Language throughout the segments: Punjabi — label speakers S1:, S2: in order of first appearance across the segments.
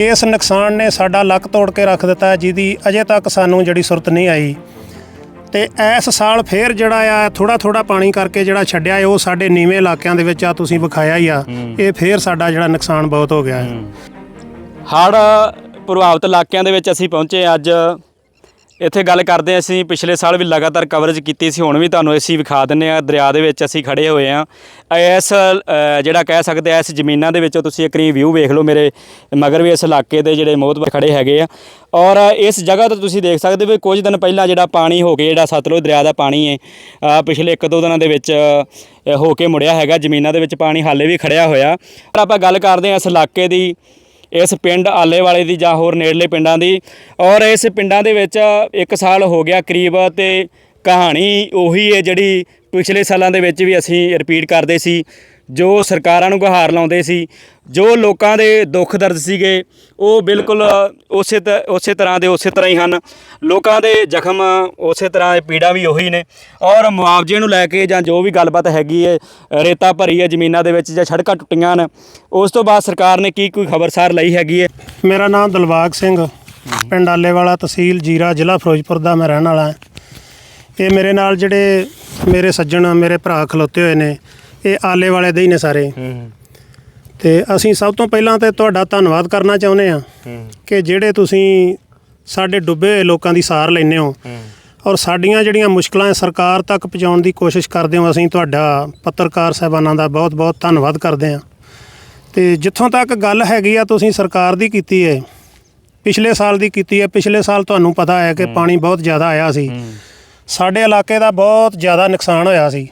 S1: ਇਸ ਨੁਕਸਾਨ ਨੇ ਸਾਡਾ ਲੱਕ ਤੋੜ ਕੇ ਰੱਖ ਦਿੱਤਾ ਜਿਹਦੀ ਅਜੇ ਤੱਕ ਸਾਨੂੰ ਜਿਹੜੀ ਸੁਰਤ ਨਹੀਂ ਆਈ। ਤੇ ਇਸ ਸਾਲ ਫੇਰ ਜਿਹੜਾ ਆ ਥੋੜਾ ਥੋੜਾ ਪਾਣੀ ਕਰਕੇ ਜਿਹੜਾ ਛੱਡਿਆ ਉਹ ਸਾਡੇ ਨੀਵੇਂ ਇਲਾਕਿਆਂ ਦੇ ਵਿੱਚ ਆ ਤੁਸੀਂ ਵਿਖਾਇਆ ਹੀ ਆ। ਇਹ ਫੇਰ ਸਾਡਾ ਜਿਹੜਾ ਨੁਕਸਾਨ ਬਹੁਤ ਹੋ ਗਿਆ ਹੈ।
S2: ਹੜ੍ਹ ਪ੍ਰਭਾਵਿਤ ਇਲਾਕਿਆਂ ਦੇ ਵਿੱਚ ਅਸੀਂ ਪਹੁੰਚੇ ਅੱਜ। ਇੱਥੇ ਗੱਲ ਕਰਦੇ ਅਸੀਂ। ਪਿਛਲੇ ਸਾਲ ਵੀ ਲਗਾਤਾਰ ਕਵਰੇਜ ਕੀਤੀ ਸੀ, ਹੁਣ ਵੀ ਤੁਹਾਨੂੰ ਅਸੀਂ ਵਿਖਾ ਦਿੰਨੇ ਆ ਦਰਿਆ ਦੇ ਵਿੱਚ ਅਸੀਂ ਖੜੇ ਹੋਏ ਆ ਇਸ ਜਿਹੜਾ ਕਹਿ ਸਕਦੇ ਆ, ਇਸ ਜ਼ਮੀਨਾਂ ਦੇ ਵਿੱਚੋਂ ਤੁਸੀਂ ਇੱਕ ਰੀ ਵਿਊ ਵੇਖ ਲਓ ਮੇਰੇ, ਮਗਰ ਵੀ ਇਸ ਇਲਾਕੇ ਦੇ ਜਿਹੜੇ ਮੋਹਤਬਰ ਖੜੇ ਹੈਗੇ ਆ। ਔਰ ਇਸ ਜਗ੍ਹਾ ਤੋਂ ਤੁਸੀਂ ਦੇਖ ਸਕਦੇ ਹੋ ਵੀ ਕੁਝ ਦਿਨ ਪਹਿਲਾਂ ਜਿਹੜਾ ਪਾਣੀ ਹੋ ਕੇ, ਜਿਹੜਾ ਸਤਲੁਜ ਦਰਿਆ ਦਾ ਪਾਣੀ ਹੈ ਪਿਛਲੇ ਇੱਕ ਦੋ ਦਿਨਾਂ ਦੇ ਵਿੱਚ ਹੋ ਕੇ ਮੁੜਿਆ ਹੈਗਾ। ਜ਼ਮੀਨਾਂ ਦੇ ਵਿੱਚ ਪਾਣੀ ਹਾਲੇ ਵੀ ਖੜਿਆ ਹੋਇਆ। ਪਰ ਆਪਾਂ ਗੱਲ ਕਰਦੇ ਹਾਂ ਇਸ ਇਲਾਕੇ ਦੀ ਇਸ ਪਿੰਡ ਆਲੇ ਵਾਲੇ ਦੀ ਜਾਂ ਹੋਰ ਨੇੜਲੇ ਪਿੰਡਾਂ ਦੀ ਔਰ ਇਸ ਪਿੰਡਾਂ ਦੇ ਵਿੱਚ ਇੱਕ ਸਾਲ ਹੋ ਗਿਆ ਕਰੀਬ ਤੇ ਕਹਾਣੀ ਉਹੀ ਹੈ ਜਿਹੜੀ ਪਿਛਲੇ ਸਾਲਾਂ ਦੇ ਵਿੱਚ ਵੀ ਅਸੀਂ ਰਿਪੀਟ ਕਰਦੇ ਸੀ। ਜੋ ਸਰਕਾਰਾਂ ਨੂੰ ਗੁਹਾਰ ਲਾਉਂਦੇ ਸੀ, ਜੋ ਲੋਕਾਂ ਦੇ ਦੁੱਖ ਦਰਦ ਸੀਗੇ, ਉਹ ਬਿਲਕੁਲ ਉਸੇ ਤ- ਉਸੇ ਤਰ੍ਹਾਂ ਦੇ ਉਸੇ ਤਰ੍ਹਾਂ ਹੀ ਹਨ। ਲੋਕਾਂ ਦੇ ਜ਼ਖਮ ਉਸੇ ਤਰ੍ਹਾਂ ਦੇ ਪੀੜਾ ਵੀ ਉਹੀ ਨੇ। ਔਰ ਮੁਆਵਜ਼ੇ ਨੂੰ ਲੈ ਕੇ ਜਾਂ ਜੋ ਵੀ ਗੱਲਬਾਤ ਹੈਗੀ ਹੈ ਰੇਤਾ ਭਰੀ ਹੈ ਜ਼ਮੀਨਾਂ ਦੇ ਵਿੱਚ ਜਾਂ ਸੜਕਾਂ ਟੁੱਟੀਆਂ ਹਨ, ਉਸ ਤੋਂ ਬਾਅਦ ਸਰਕਾਰ ਨੇ ਕੀ ਕੋਈ ਖਬਰਸਾਰ ਲਈ ਹੈਗੀ ਹੈ
S1: ਮੇਰਾ ਨਾਮ ਦਿਲਬਾਗ ਸਿੰਘ, ਪਿੰਡ ਆਲੇਵਾਲਾ ਤਹਿਸੀਲ ਜੀਰਾ, ਜ਼ਿਲ੍ਹਾ ਫਿਰੋਜ਼ਪੁਰ ਦਾ ਮੈਂ ਰਹਿਣ ਵਾਲਾ ਹਾਂ। ਇਹ ਮੇਰੇ ਨਾਲ ਜਿਹੜੇ ਮੇਰੇ ਸੱਜਣ, ਮੇਰੇ ਭਰਾ ਖਲੋਤੇ ਹੋਏ ਨੇ ਇਹ ਆਲੇ ਵਾਲੇ ਦੇ ਹੀ ਨੇ ਸਾਰੇ। ਤੇ ਅਸੀਂ ਸਭ ਤੋਂ ਪਹਿਲਾਂ ਤੇ ਤੁਹਾਡਾ ਧੰਨਵਾਦ ਕਰਨਾ ਚਾਹੁੰਦੇ ਆ ਕਿ ਜਿਹੜੇ ਤੁਸੀਂ ਸਾਡੇ ਡੁੱਬੇ ਹੋਏ ਲੋਕਾਂ ਦੀ ਸਾਰ ਲੈਂਦੇ ਹੋ ਔਰ ਸਾਡੀਆਂ ਜਿਹੜੀਆਂ ਮੁਸ਼ਕਲਾਂ ਹੈ ਸਰਕਾਰ ਤੱਕ ਪਹੁੰਚਾਉਣ ਦੀ ਕੋਸ਼ਿਸ਼ ਕਰਦੇ ਹੋ ਅਸੀਂ ਤੁਹਾਡਾ ਪੱਤਰਕਾਰ ਸਾਹਿਬਾਨਾਂ ਦਾ ਬਹੁਤ-ਬਹੁਤ ਧੰਨਵਾਦ ਕਰਦੇ ਹਾਂ। ਤੇ ਜਿੱਥੋਂ ਤੱਕ ਗੱਲ ਹੈਗੀ ਆ ਤੁਸੀਂ ਸਰਕਾਰ ਦੀ ਕੀਤੀ ਹੈ ਪਿਛਲੇ ਸਾਲ ਦੀ ਕੀਤੀ ਹੈ। ਪਿਛਲੇ ਸਾਲ ਤੁਹਾਨੂੰ ਪਤਾ ਹੈ ਕਿ ਪਾਣੀ ਬਹੁਤ ਜ਼ਿਆਦਾ ਆਇਆ ਸੀ। ਸਾਡੇ ਇਲਾਕੇ ਦਾ ਬਹੁਤ ਜ਼ਿਆਦਾ ਨੁਕਸਾਨ ਹੋਇਆ ਸੀ।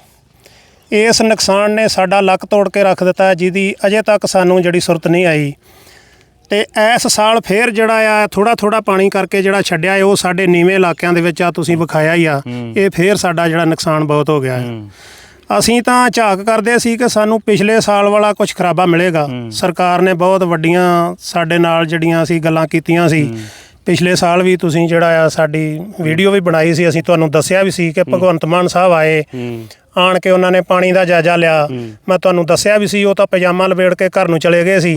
S1: ਇਸ ਨੁਕਸਾਨ ਨੇ ਸਾਡਾ ਲੱਕ ਤੋੜ ਕੇ ਰੱਖ ਦਿੱਤਾ ਜਿਹਦੀ ਅਜੇ ਤੱਕ ਸਾਨੂੰ ਜਿਹੜੀ ਸੁਰਤ ਨਹੀਂ ਆਈ। ਤੇ ਇਸ ਸਾਲ ਫੇਰ ਜਿਹੜਾ ਆ ਥੋੜਾ ਥੋੜਾ ਪਾਣੀ ਕਰਕੇ ਜਿਹੜਾ ਛੱਡਿਆ ਉਹ ਸਾਡੇ ਨੀਵੇਂ ਇਲਾਕਿਆਂ ਦੇ ਵਿੱਚ ਆ ਤੁਸੀਂ ਵਿਖਾਇਆ ਹੀ ਆ। ਇਹ ਫੇਰ ਸਾਡਾ ਜਿਹੜਾ ਨੁਕਸਾਨ ਬਹੁਤ ਹੋ ਗਿਆ ਹੈ। ਅਸੀਂ ਤਾਂ ਝਾਕ ਕਰਦੇ ਸੀ ਕਿ ਸਾਨੂੰ ਪਿਛਲੇ ਸਾਲ ਵਾਲਾ ਕੁਝ ਖਰਾਬਾ ਮਿਲੇਗਾ। ਸਰਕਾਰ ਨੇ ਬਹੁਤ ਵੱਡੀਆਂ ਸਾਡੇ ਨਾਲ ਜਿਹੜੀਆਂ ਅਸੀਂ ਗੱਲਾਂ ਕੀਤੀਆਂ ਸੀ। ਪਿਛਲੇ ਸਾਲ ਵੀ ਤੁਸੀਂ ਜਿਹੜਾ ਆ ਸਾਡੀ ਵੀਡੀਓ ਵੀ ਬਣਾਈ ਸੀ ਅਸੀਂ ਤੁਹਾਨੂੰ ਦੱਸਿਆ ਵੀ ਸੀ ਕਿ ਭਗਵੰਤ ਮਾਨ ਸਾਹਿਬ ਆਏ ਆਣ ਕੇ ਉਹਨਾਂ ਨੇ ਪਾਣੀ ਦਾ ਜਾਇਜ਼ਾ ਲਿਆ। ਮੈਂ ਤੁਹਾਨੂੰ ਦੱਸਿਆ ਵੀ ਸੀ ਉਹ ਤਾਂ ਪਜਾਮਾ ਲਵੇੜ ਕੇ ਘਰ ਨੂੰ ਚਲੇ ਗਏ ਸੀ।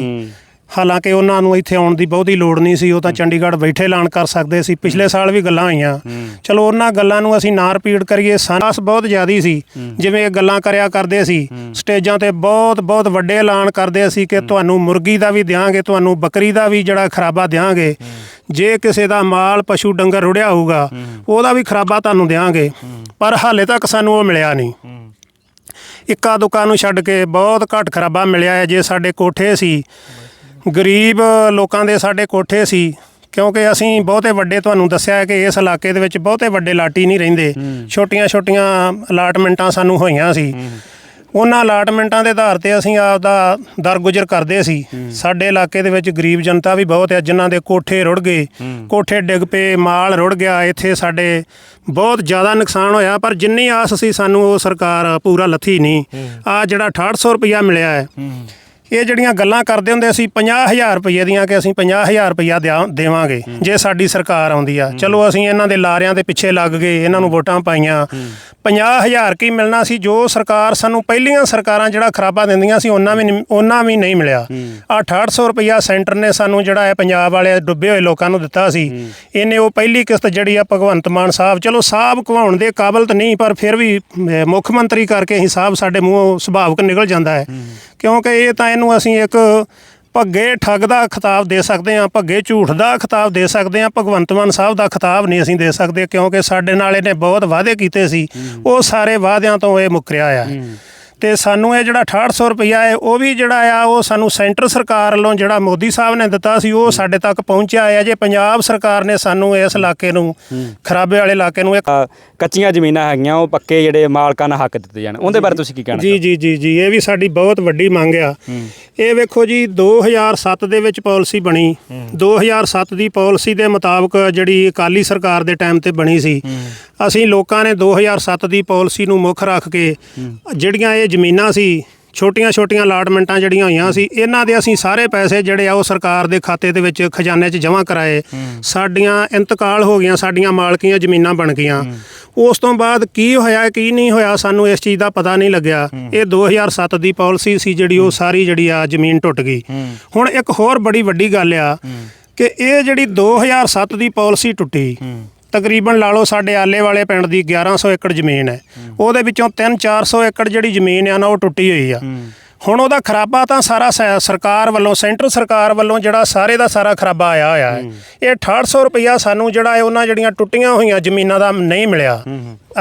S1: ਹਾਲਾਂਕਿ ਉਹਨਾਂ ਨੂੰ ਇੱਥੇ ਆਉਣ ਦੀ ਬਹੁਤੀ ਲੋੜ ਨਹੀਂ ਸੀ ਉਹ ਤਾਂ ਚੰਡੀਗੜ੍ਹ ਬੈਠੇ ਐਲਾਨ ਕਰ ਸਕਦੇ ਸੀ। ਪਿਛਲੇ ਸਾਲ ਵੀ ਗੱਲਾਂ ਹੋਈਆਂ ਚਲੋ ਉਹਨਾਂ ਗੱਲਾਂ ਨੂੰ ਅਸੀਂ ਨਾ ਰਿਪੀਟ ਕਰੀਏ। ਸਾਨਸ ਬਹੁਤ ਜ਼ਿਆਦੀ ਸੀ। ਜਿਵੇਂ ਇਹ ਗੱਲਾਂ ਕਰਿਆ ਕਰਦੇ ਸੀ। ਸਟੇਜਾਂ ਤੇ ਬਹੁਤ ਬਹੁਤ ਵੱਡੇ ਐਲਾਨ ਕਰਦੇ ਸੀ ਕਿ ਤੁਹਾਨੂੰ ਮੁਰਗੀ ਦਾ ਵੀ ਦਿਆਂਗੇ ਤੁਹਾਨੂੰ ਬੱਕਰੀ ਦਾ ਵੀ ਜਿਹੜਾ ਖਰਾਬਾ ਦਿਆਂਗੇ। ਜੇ ਕਿਸੇ ਦਾ ਮਾਲ ਪਸ਼ੂ ਡੰਗਰ ਰੁੜਿਆ ਹੋਊਗਾ ਉਹਦਾ ਵੀ ਖਰਾਬਾ ਤੁਹਾਨੂੰ ਦਿਆਂਗੇ। ਪਰ ਹਾਲੇ ਤੱਕ ਸਾਨੂੰ ਉਹ ਮਿਲਿਆ ਨਹੀਂ। ਇੱਕਾ ਦੁਕਾ ਨੂੰ ਛੱਡ ਕੇ ਬਹੁਤ ਘੱਟ ਖਰਾਬਾ ਮਿਲਿਆ ਹੈ। ਜੇ ਸਾਡੇ ਕੋਠੇ ਸੀ ਗਰੀਬ ਲੋਕਾਂ ਦੇ ਸਾਡੇ ਕੋਠੇ ਸੀ ਕਿਉਂਕਿ ਅਸੀਂ ਬਹੁਤੇ ਵੱਡੇ ਤੁਹਾਨੂੰ ਦੱਸਿਆ ਹੈ ਕਿ ਇਸ ਇਲਾਕੇ ਦੇ ਵਿੱਚ ਬਹੁਤੇ ਵੱਡੇ ਲਾਟੀ ਨਹੀਂ ਰਹਿੰਦੇ। ਛੋਟੀਆਂ ਛੋਟੀਆਂ ਅਲਾਟਮੈਂਟਾਂ ਸਾਨੂੰ ਹੋਈਆਂ ਸੀ। ਉਹਨਾਂ ਅਲਾਟਮੈਂਟਾਂ ਦੇ ਆਧਾਰ ਤੇ ਅਸੀਂ ਆਪ ਦਾ ਦਰਗੁਜ਼ਰ ਕਰਦੇ ਸੀ। ਸਾਡੇ ਇਲਾਕੇ ਦੇ ਵਿੱਚ ਗਰੀਬ ਜਨਤਾ ਵੀ ਬਹੁਤ ਹੈ ਜਿਨ੍ਹਾਂ ਦੇ ਕੋਠੇ ਰੁੜ ਗਏ। ਕੋਠੇ ਡਿੱਗ ਪਏ ਮਾਲ ਰੁੜ ਗਿਆ ਇੱਥੇ ਸਾਡੇ ਬਹੁਤ ਜ਼ਿਆਦਾ ਨੁਕਸਾਨ ਹੋਇਆ ਪਰ ਜਿੰਨੀ ਆਸ ਸੀ ਸਾਨੂੰ ਉਹ ਸਰਕਾਰ ਪੂਰਾ ਲੱਥੀ ਨਹੀਂ। ਆ ਜਿਹੜਾ 6800 ਰੁਪਇਆ ਮਿਲਿਆ ਹੈ। ਇਹ ਜਿਹੜੀਆਂ ਗੱਲਾਂ ਕਰਦੇ ਹੁੰਦੇ ਅਸੀਂ 50000 ਰੁਪਏ ਦੀਆਂ ਕਿ ਅਸੀਂ 50000 ਰੁਪਇਆ ਦੇਵਾਂਗੇ ਜੇ ਸਾਡੀ ਸਰਕਾਰ ਆਉਂਦੀ ਆ। ਚਲੋ ਅਸੀਂ ਇਹਨਾਂ ਦੇ ਲਾਰਿਆਂ ਦੇ ਪਿੱਛੇ ਲੱਗ ਗਏ ਇਹਨਾਂ ਨੂੰ ਵੋਟਾਂ ਪਾਈਆਂ। 50000 ਕੀ ਮਿਲਣਾ ਸੀ? ਜੋ ਸਰਕਾਰ ਸਾਨੂੰ ਪਹਿਲੀਆਂ ਸਰਕਾਰਾਂ ਜਿਹੜਾ ਖਰਾਬਾ ਦਿੰਦੀਆਂ ਸੀ ਉਹਨਾਂ ਵੀ ਉਹਨਾਂ ਵੀ ਨਹੀਂ ਮਿਲਿਆ। ਆ 6800 ਰੁਪਇਆ ਸੈਂਟਰ ਨੇ ਸਾਨੂੰ ਜਿਹੜਾ ਹੈ ਪੰਜਾਬ ਵਾਲੇ ਡੁੱਬੇ ਹੋਏ ਲੋਕਾਂ ਨੂੰ ਦਿੱਤਾ ਸੀ। ਇਹਨੇ ਉਹ ਪਹਿਲੀ ਕਿਸ਼ਤ ਜਿਹੜੀ ਆ ਭਗਵੰਤ ਮਾਨ ਸਾਹਿਬ ਚਲੋ ਸਾਹਿਬ ਘਵਾਉਣ ਦੇ ਕਾਬਲ ਤਾਂ ਨਹੀਂ ਪਰ ਫਿਰ ਵੀ ਮੁੱਖ ਮੰਤਰੀ ਕਰਕੇ ਹੀ ਸਾਹਿਬ ਸਾਡੇ ਮੂੰਹੋਂ ਸੁਭਾਵਕ ਨਿਕਲ ਜਾਂਦਾ ਹੈ। ਕਿਉਂਕਿ ਇਹ ਤਾਂ ਇਹਨੂੰ ਅਸੀਂ ਇੱਕ ਭੱਗੇ ਠੱਗ ਦਾ ਖਿਤਾਬ ਦੇ ਸਕਦੇ ਹਾਂ ਭੱਗੇ ਝੂਠ ਦਾ ਖਿਤਾਬ ਦੇ ਸਕਦੇ ਹਾਂ ਭਗਵੰਤ ਮਾਨ ਸਾਹਿਬ ਦਾ ਖਿਤਾਬ ਨਹੀਂ ਅਸੀਂ ਦੇ ਸਕਦੇ ਕਿਉਂਕਿ ਸਾਡੇ ਨਾਲ ਇਹਨੇ ਬਹੁਤ ਵਾਅਦੇ ਕੀਤੇ ਸੀ। ਉਹ ਸਾਰੇ ਵਾਅਦਿਆਂ ਤੋਂ ਇਹ ਮੁੱਕਰਿਆ ਆ। ਤੇ ਸਾਨੂੰ ਇਹ ਜਿਹੜਾ 6800 ਰੁਪਇਆ ਹੈ ਉਹ ਵੀ ਜਿਹੜਾ ਆ ਉਹ ਸਾਨੂੰ ਸੈਂਟਰ ਸਰਕਾਰ ਵੱਲੋਂ ਜਿਹੜਾ ਮੋਦੀ ਸਾਹਿਬ ਨੇ ਦਿੱਤਾ ਸੀ ਉਹ ਸਾਡੇ ਤੱਕ ਪਹੁੰਚਿਆ ਹੈ ਜੇ ਪੰਜਾਬ ਸਰਕਾਰ ਨੇ ਸਾਨੂੰ ਇਸ ਇਲਾਕੇ ਨੂੰ ਖਰਾਬੇ ਵਾਲੇ ਇਲਾਕੇ ਨੂੰ ਇੱਕ
S2: ਕੱਚੀਆਂ ਜ਼ਮੀਨਾਂ ਹੈਗੀਆਂ ਉਹ ਪੱਕੇ ਜਿਹੜੇ ਮਾਲਕਾਂ ਨੂੰ ਹੱਕ ਦਿੱਤੇ ਜਾਣ। ਉਹਦੇ ਬਾਰੇ ਤੁਸੀਂ ਕੀ ਕਹਿਣਾ
S1: ਜੀ ਜੀ ਜੀ ਜੀ ਇਹ ਵੀ ਸਾਡੀ ਬਹੁਤ ਵੱਡੀ ਮੰਗ ਆ। ਇਹ ਵੇਖੋ ਜੀ 2007 ਦੇ ਵਿੱਚ ਪਾਲਿਸੀ ਬਣੀ। 2007 ਦੀ ਪਾਲਿਸੀ ਦੇ ਮੁਤਾਬਕ ਜਿਹੜੀ ਅਕਾਲੀ ਸਰਕਾਰ ਦੇ ਟਾਈਮ ਤੇ ਬਣੀ ਸੀ। ਅਸੀਂ ਲੋਕਾਂ ਨੇ 2007 ਦੀ ਪਾਲਿਸੀ ਨੂੰ ਮੁੱਖ ਰੱਖ ਕੇ ਜਿਹੜੀਆਂ ਇਹ ਜ਼ਮੀਨਾਂ ਸੀ ਛੋਟੀਆਂ-ਛੋਟੀਆਂ ਅਲਾਟਮੈਂਟਾਂ ਜਿਹੜੀਆਂ ਹੋਈਆਂ ਸੀ ਇਹਨਾਂ ਦੇ ਅਸੀਂ ਸਾਰੇ ਪੈਸੇ ਜਿਹੜੇ ਆ ਉਹ ਸਰਕਾਰ ਦੇ ਖਾਤੇ ਦੇ ਵਿੱਚ ਖਜ਼ਾਨੇ 'ਚ ਜਮ੍ਹਾਂ ਕਰਾਏ। ਸਾਡੀਆਂ ਇੰਤਕਾਲ ਹੋ ਗਈਆਂ ਸਾਡੀਆਂ ਮਾਲਕੀਆਂ ਜ਼ਮੀਨਾਂ ਬਣ ਗਈਆਂ। ਉਸ ਤੋਂ ਬਾਅਦ ਕੀ ਹੋਇਆ ਕੀ ਨਹੀਂ ਹੋਇਆ ਸਾਨੂੰ ਇਸ ਚੀਜ਼ ਦਾ ਪਤਾ ਨਹੀਂ ਲੱਗਿਆ। ਇਹ 2007 ਦੀ ਪਾਲਿਸੀ ਸੀ ਜਿਹੜੀ ਉਹ ਸਾਰੀ ਜਿਹੜੀ ਆ ਜ਼ਮੀਨ ਟੁੱਟ ਗਈ। ਹੁਣ ਇੱਕ ਹੋਰ ਬੜੀ ਵੱਡੀ ਗੱਲ ਆ ਕਿ ਇਹ ਜਿਹੜੀ 2007 ਦੀ ਪਾਲਿਸੀ ਟੁੱਟੀ ਤਕਰੀਬਨ ਲਾ ਲਓ ਸਾਡੇ ਆਲੇ ਵਾਲੇ ਪਿੰਡ ਦੀ 1100 ਏਕੜ ਜ਼ਮੀਨ ਹੈ। ਉਹਦੇ ਵਿੱਚੋਂ 3-400 ਏਕੜ ਜਿਹੜੀ ਜ਼ਮੀਨ ਆ ਨਾ ਉਹ ਟੁੱਟੀ ਹੋਈ ਆ। ਹੁਣ ਉਹਦਾ ਖਰਾਬਾ ਤਾਂ ਸਾਰਾ ਸਰਕਾਰ ਵੱਲੋਂ ਸੈਂਟਰ ਸਰਕਾਰ ਵੱਲੋਂ ਜਿਹੜਾ ਸਾਰੇ ਦਾ ਸਾਰਾ ਖਰਾਬਾ ਆਇਆ ਹੋਇਆ ਹੈ। ਇਹ 6800 ਰੁਪਇਆ ਸਾਨੂੰ ਜਿਹੜਾ ਹੈ ਉਹਨਾਂ ਜਿਹੜੀਆਂ ਟੁੱਟੀਆਂ ਹੋਈਆਂ ਜ਼ਮੀਨਾਂ ਦਾ ਨਹੀਂ ਮਿਲਿਆ।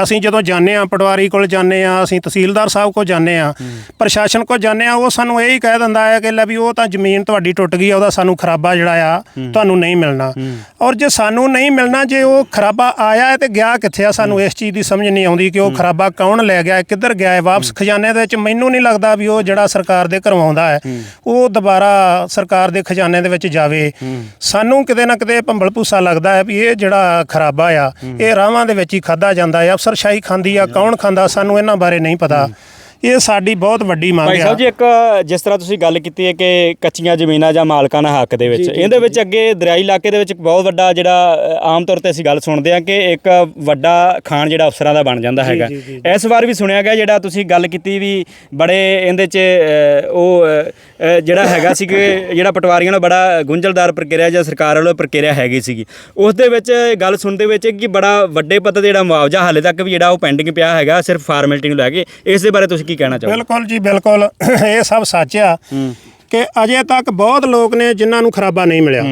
S1: ਅਸੀਂ ਜਦੋਂ ਜਾਂਦੇ ਆ ਪਟਵਾਰੀ ਕੋਲ ਜਾਂਦੇ ਆ ਅਸੀਂ ਤਹਿਸੀਲਦਾਰ ਸਾਹਿਬ ਕੋਲ ਜਾਂਦੇ ਆ ਪ੍ਰਸ਼ਾਸਨ ਕੋਲ ਜਾਂਦੇ ਆ ਉਹ ਸਾਨੂੰ ਇਹ ਹੀ ਕਹਿ ਦਿੰਦਾ ਹੈ ਕਿ ਲੈ ਵੀ ਉਹ ਤਾਂ ਜ਼ਮੀਨ ਤੁਹਾਡੀ ਟੁੱਟ ਗਈ ਆ ਉਹਦਾ ਸਾਨੂੰ ਖਰਾਬਾ ਜਿਹੜਾ ਆ ਤੁਹਾਨੂੰ ਨਹੀਂ ਮਿਲਣਾ। ਔਰ ਜੇ ਸਾਨੂੰ ਨਹੀਂ ਮਿਲਣਾ ਜੇ ਉਹ ਖਰਾਬਾ ਆਇਆ ਹੈ ਤੇ ਗਿਆ ਕਿੱਥੇ ਆ ਸਾਨੂੰ ਇਸ ਚੀਜ਼ ਦੀ ਸਮਝ ਨਹੀਂ ਆਉਂਦੀ ਕਿ ਉਹ ਖਰਾਬਾ ਕੌਣ ਲੈ ਗਿਆ ਕਿੱਧਰ ਗਿਆ ਹੈ ਵਾਪਸ ਖਜ਼ਾਨੇ ਦੇ ਵਿੱਚ ਮੈਨੂੰ ਨਹੀਂ ਲੱਗਦਾ ਵੀ ਉਹ ਜਿਹੜਾ ਸਰਕਾਰ ਦੇ ਕਰਵਾਉਂਦਾ ਹੈ ਉਹ ਦੁਬਾਰਾ ਸਰਕਾਰ ਦੇ ਖਜ਼ਾਨੇ ਦੇ ਵਿੱਚ ਜਾਵੇ। ਸਾਨੂੰ ਕਿਤੇ ਨਾ ਕਿਤੇ ਭੰਬਲ ਭੂਸਾ ਲੱਗਦਾ ਹੈ ਵੀ ਇਹ ਜਿਹੜਾ ਖਰਾਬਾ ਆ ਇਹ ਰਾਵਾਂ ਦੇ ਵਿੱਚ ਹੀ ਖਾਦਾ ਜਾਂਦਾ ਹੈ ਅਫਸਰਸ਼ਾਹੀ ਖਾਂਦੀ ਆ ਕੌਣ ਖਾਂਦਾ ਸਾਨੂੰ ਇਹਨਾਂ ਬਾਰੇ ਨਹੀਂ ਪਤਾ। ਇਹ ਸਾਡੀ ਬਹੁਤ ਵੱਡੀ ਮੰਗ
S2: ਭਾਈ
S1: ਆ।
S2: ਸਾਹਿਬ ਜੀ ਇੱਕ ਜਿਸ ਤਰ੍ਹਾਂ ਤੁਸੀਂ ਗੱਲ ਕੀਤੀ ਹੈ ਕਿ ਕੱਚੀਆਂ ਜ਼ਮੀਨਾਂ ਜਾਂ ਮਾਲਕਾਨਾ ਹੱਕ ਦੇ ਵਿੱਚ। ਇਹਦੇ ਵਿੱਚ ਅੱਗੇ ਦਰਿਆਈ ਇਲਾਕੇ ਦੇ ਵਿੱਚ ਇੱਕ ਬਹੁਤ ਵੱਡਾ ਜਿਹੜਾ ਆਮ ਤੌਰ ਤੇ ਅਸੀਂ ਗੱਲ ਸੁਣਦੇ ਹਾਂ ਕਿ ਇੱਕ ਵੱਡਾ ਖਾਨ ਜਿਹੜਾ ਅਫਸਰਾਂ ਦਾ ਬਣ ਜਾਂਦਾ ਹੈਗਾ। ਇਸ ਵਾਰ ਵੀ ਸੁਣਿਆ ਗਿਆ ਜਿਹੜਾ ਤੁਸੀਂ ਗੱਲ ਕੀਤੀ ਵੀ ਬੜੇ ਇਹਦੇ 'ਚ ਉਹ ਜਿਹੜਾ ਹੈਗਾ ਸੀ ਕਿ ਜਿਹੜਾ ਪਟਵਾਰੀਆਂ ਨੂੰ ਬੜਾ ਗੁੰਝਲਦਾਰ ਪ੍ਰਕਿਰਿਆ ਜਾਂ ਸਰਕਾਰ ਵੱਲੋਂ ਪ੍ਰਕਿਰਿਆ ਹੈਗੀ ਸੀਗੀ। ਉਸ ਦੇ ਵਿੱਚ ਗੱਲ ਸੁਣਦੇ ਵਿੱਚ ਕਿ ਬੜਾ ਵੱਡੇ ਪੱਧਰ ਜਿਹੜਾ ਮੁਆਵਜ਼ਾ ਹਾਲੇ ਤੱਕ ਵੀ ਜਿਹੜਾ ਉਹ ਪੈਂਡਿੰਗ ਪਿਆ ਹੈਗਾ ਸਿਰਫ ਫਾਰਮੈਲਿਟੀ ਨੂੰ ਲੈ ਕੇ। ਇਸ ਦੇ ਬਾਰੇ ਤੁਸੀਂ ਕੀ ਕਹਿਣਾ ਚਾਹੋਗੇ?
S1: ਬਿਲਕੁਲ ਜੀ ਬਿਲਕੁਲ। ਇਹ ਸਭ ਸੱਚ ਆ ਕਿ ਅਜੇ ਤੱਕ ਬਹੁਤ ਲੋਕ ਨੇ ਜਿਨ੍ਹਾਂ ਨੂੰ ਖਰਾਬਾ ਨਹੀਂ ਮਿਲਿਆ।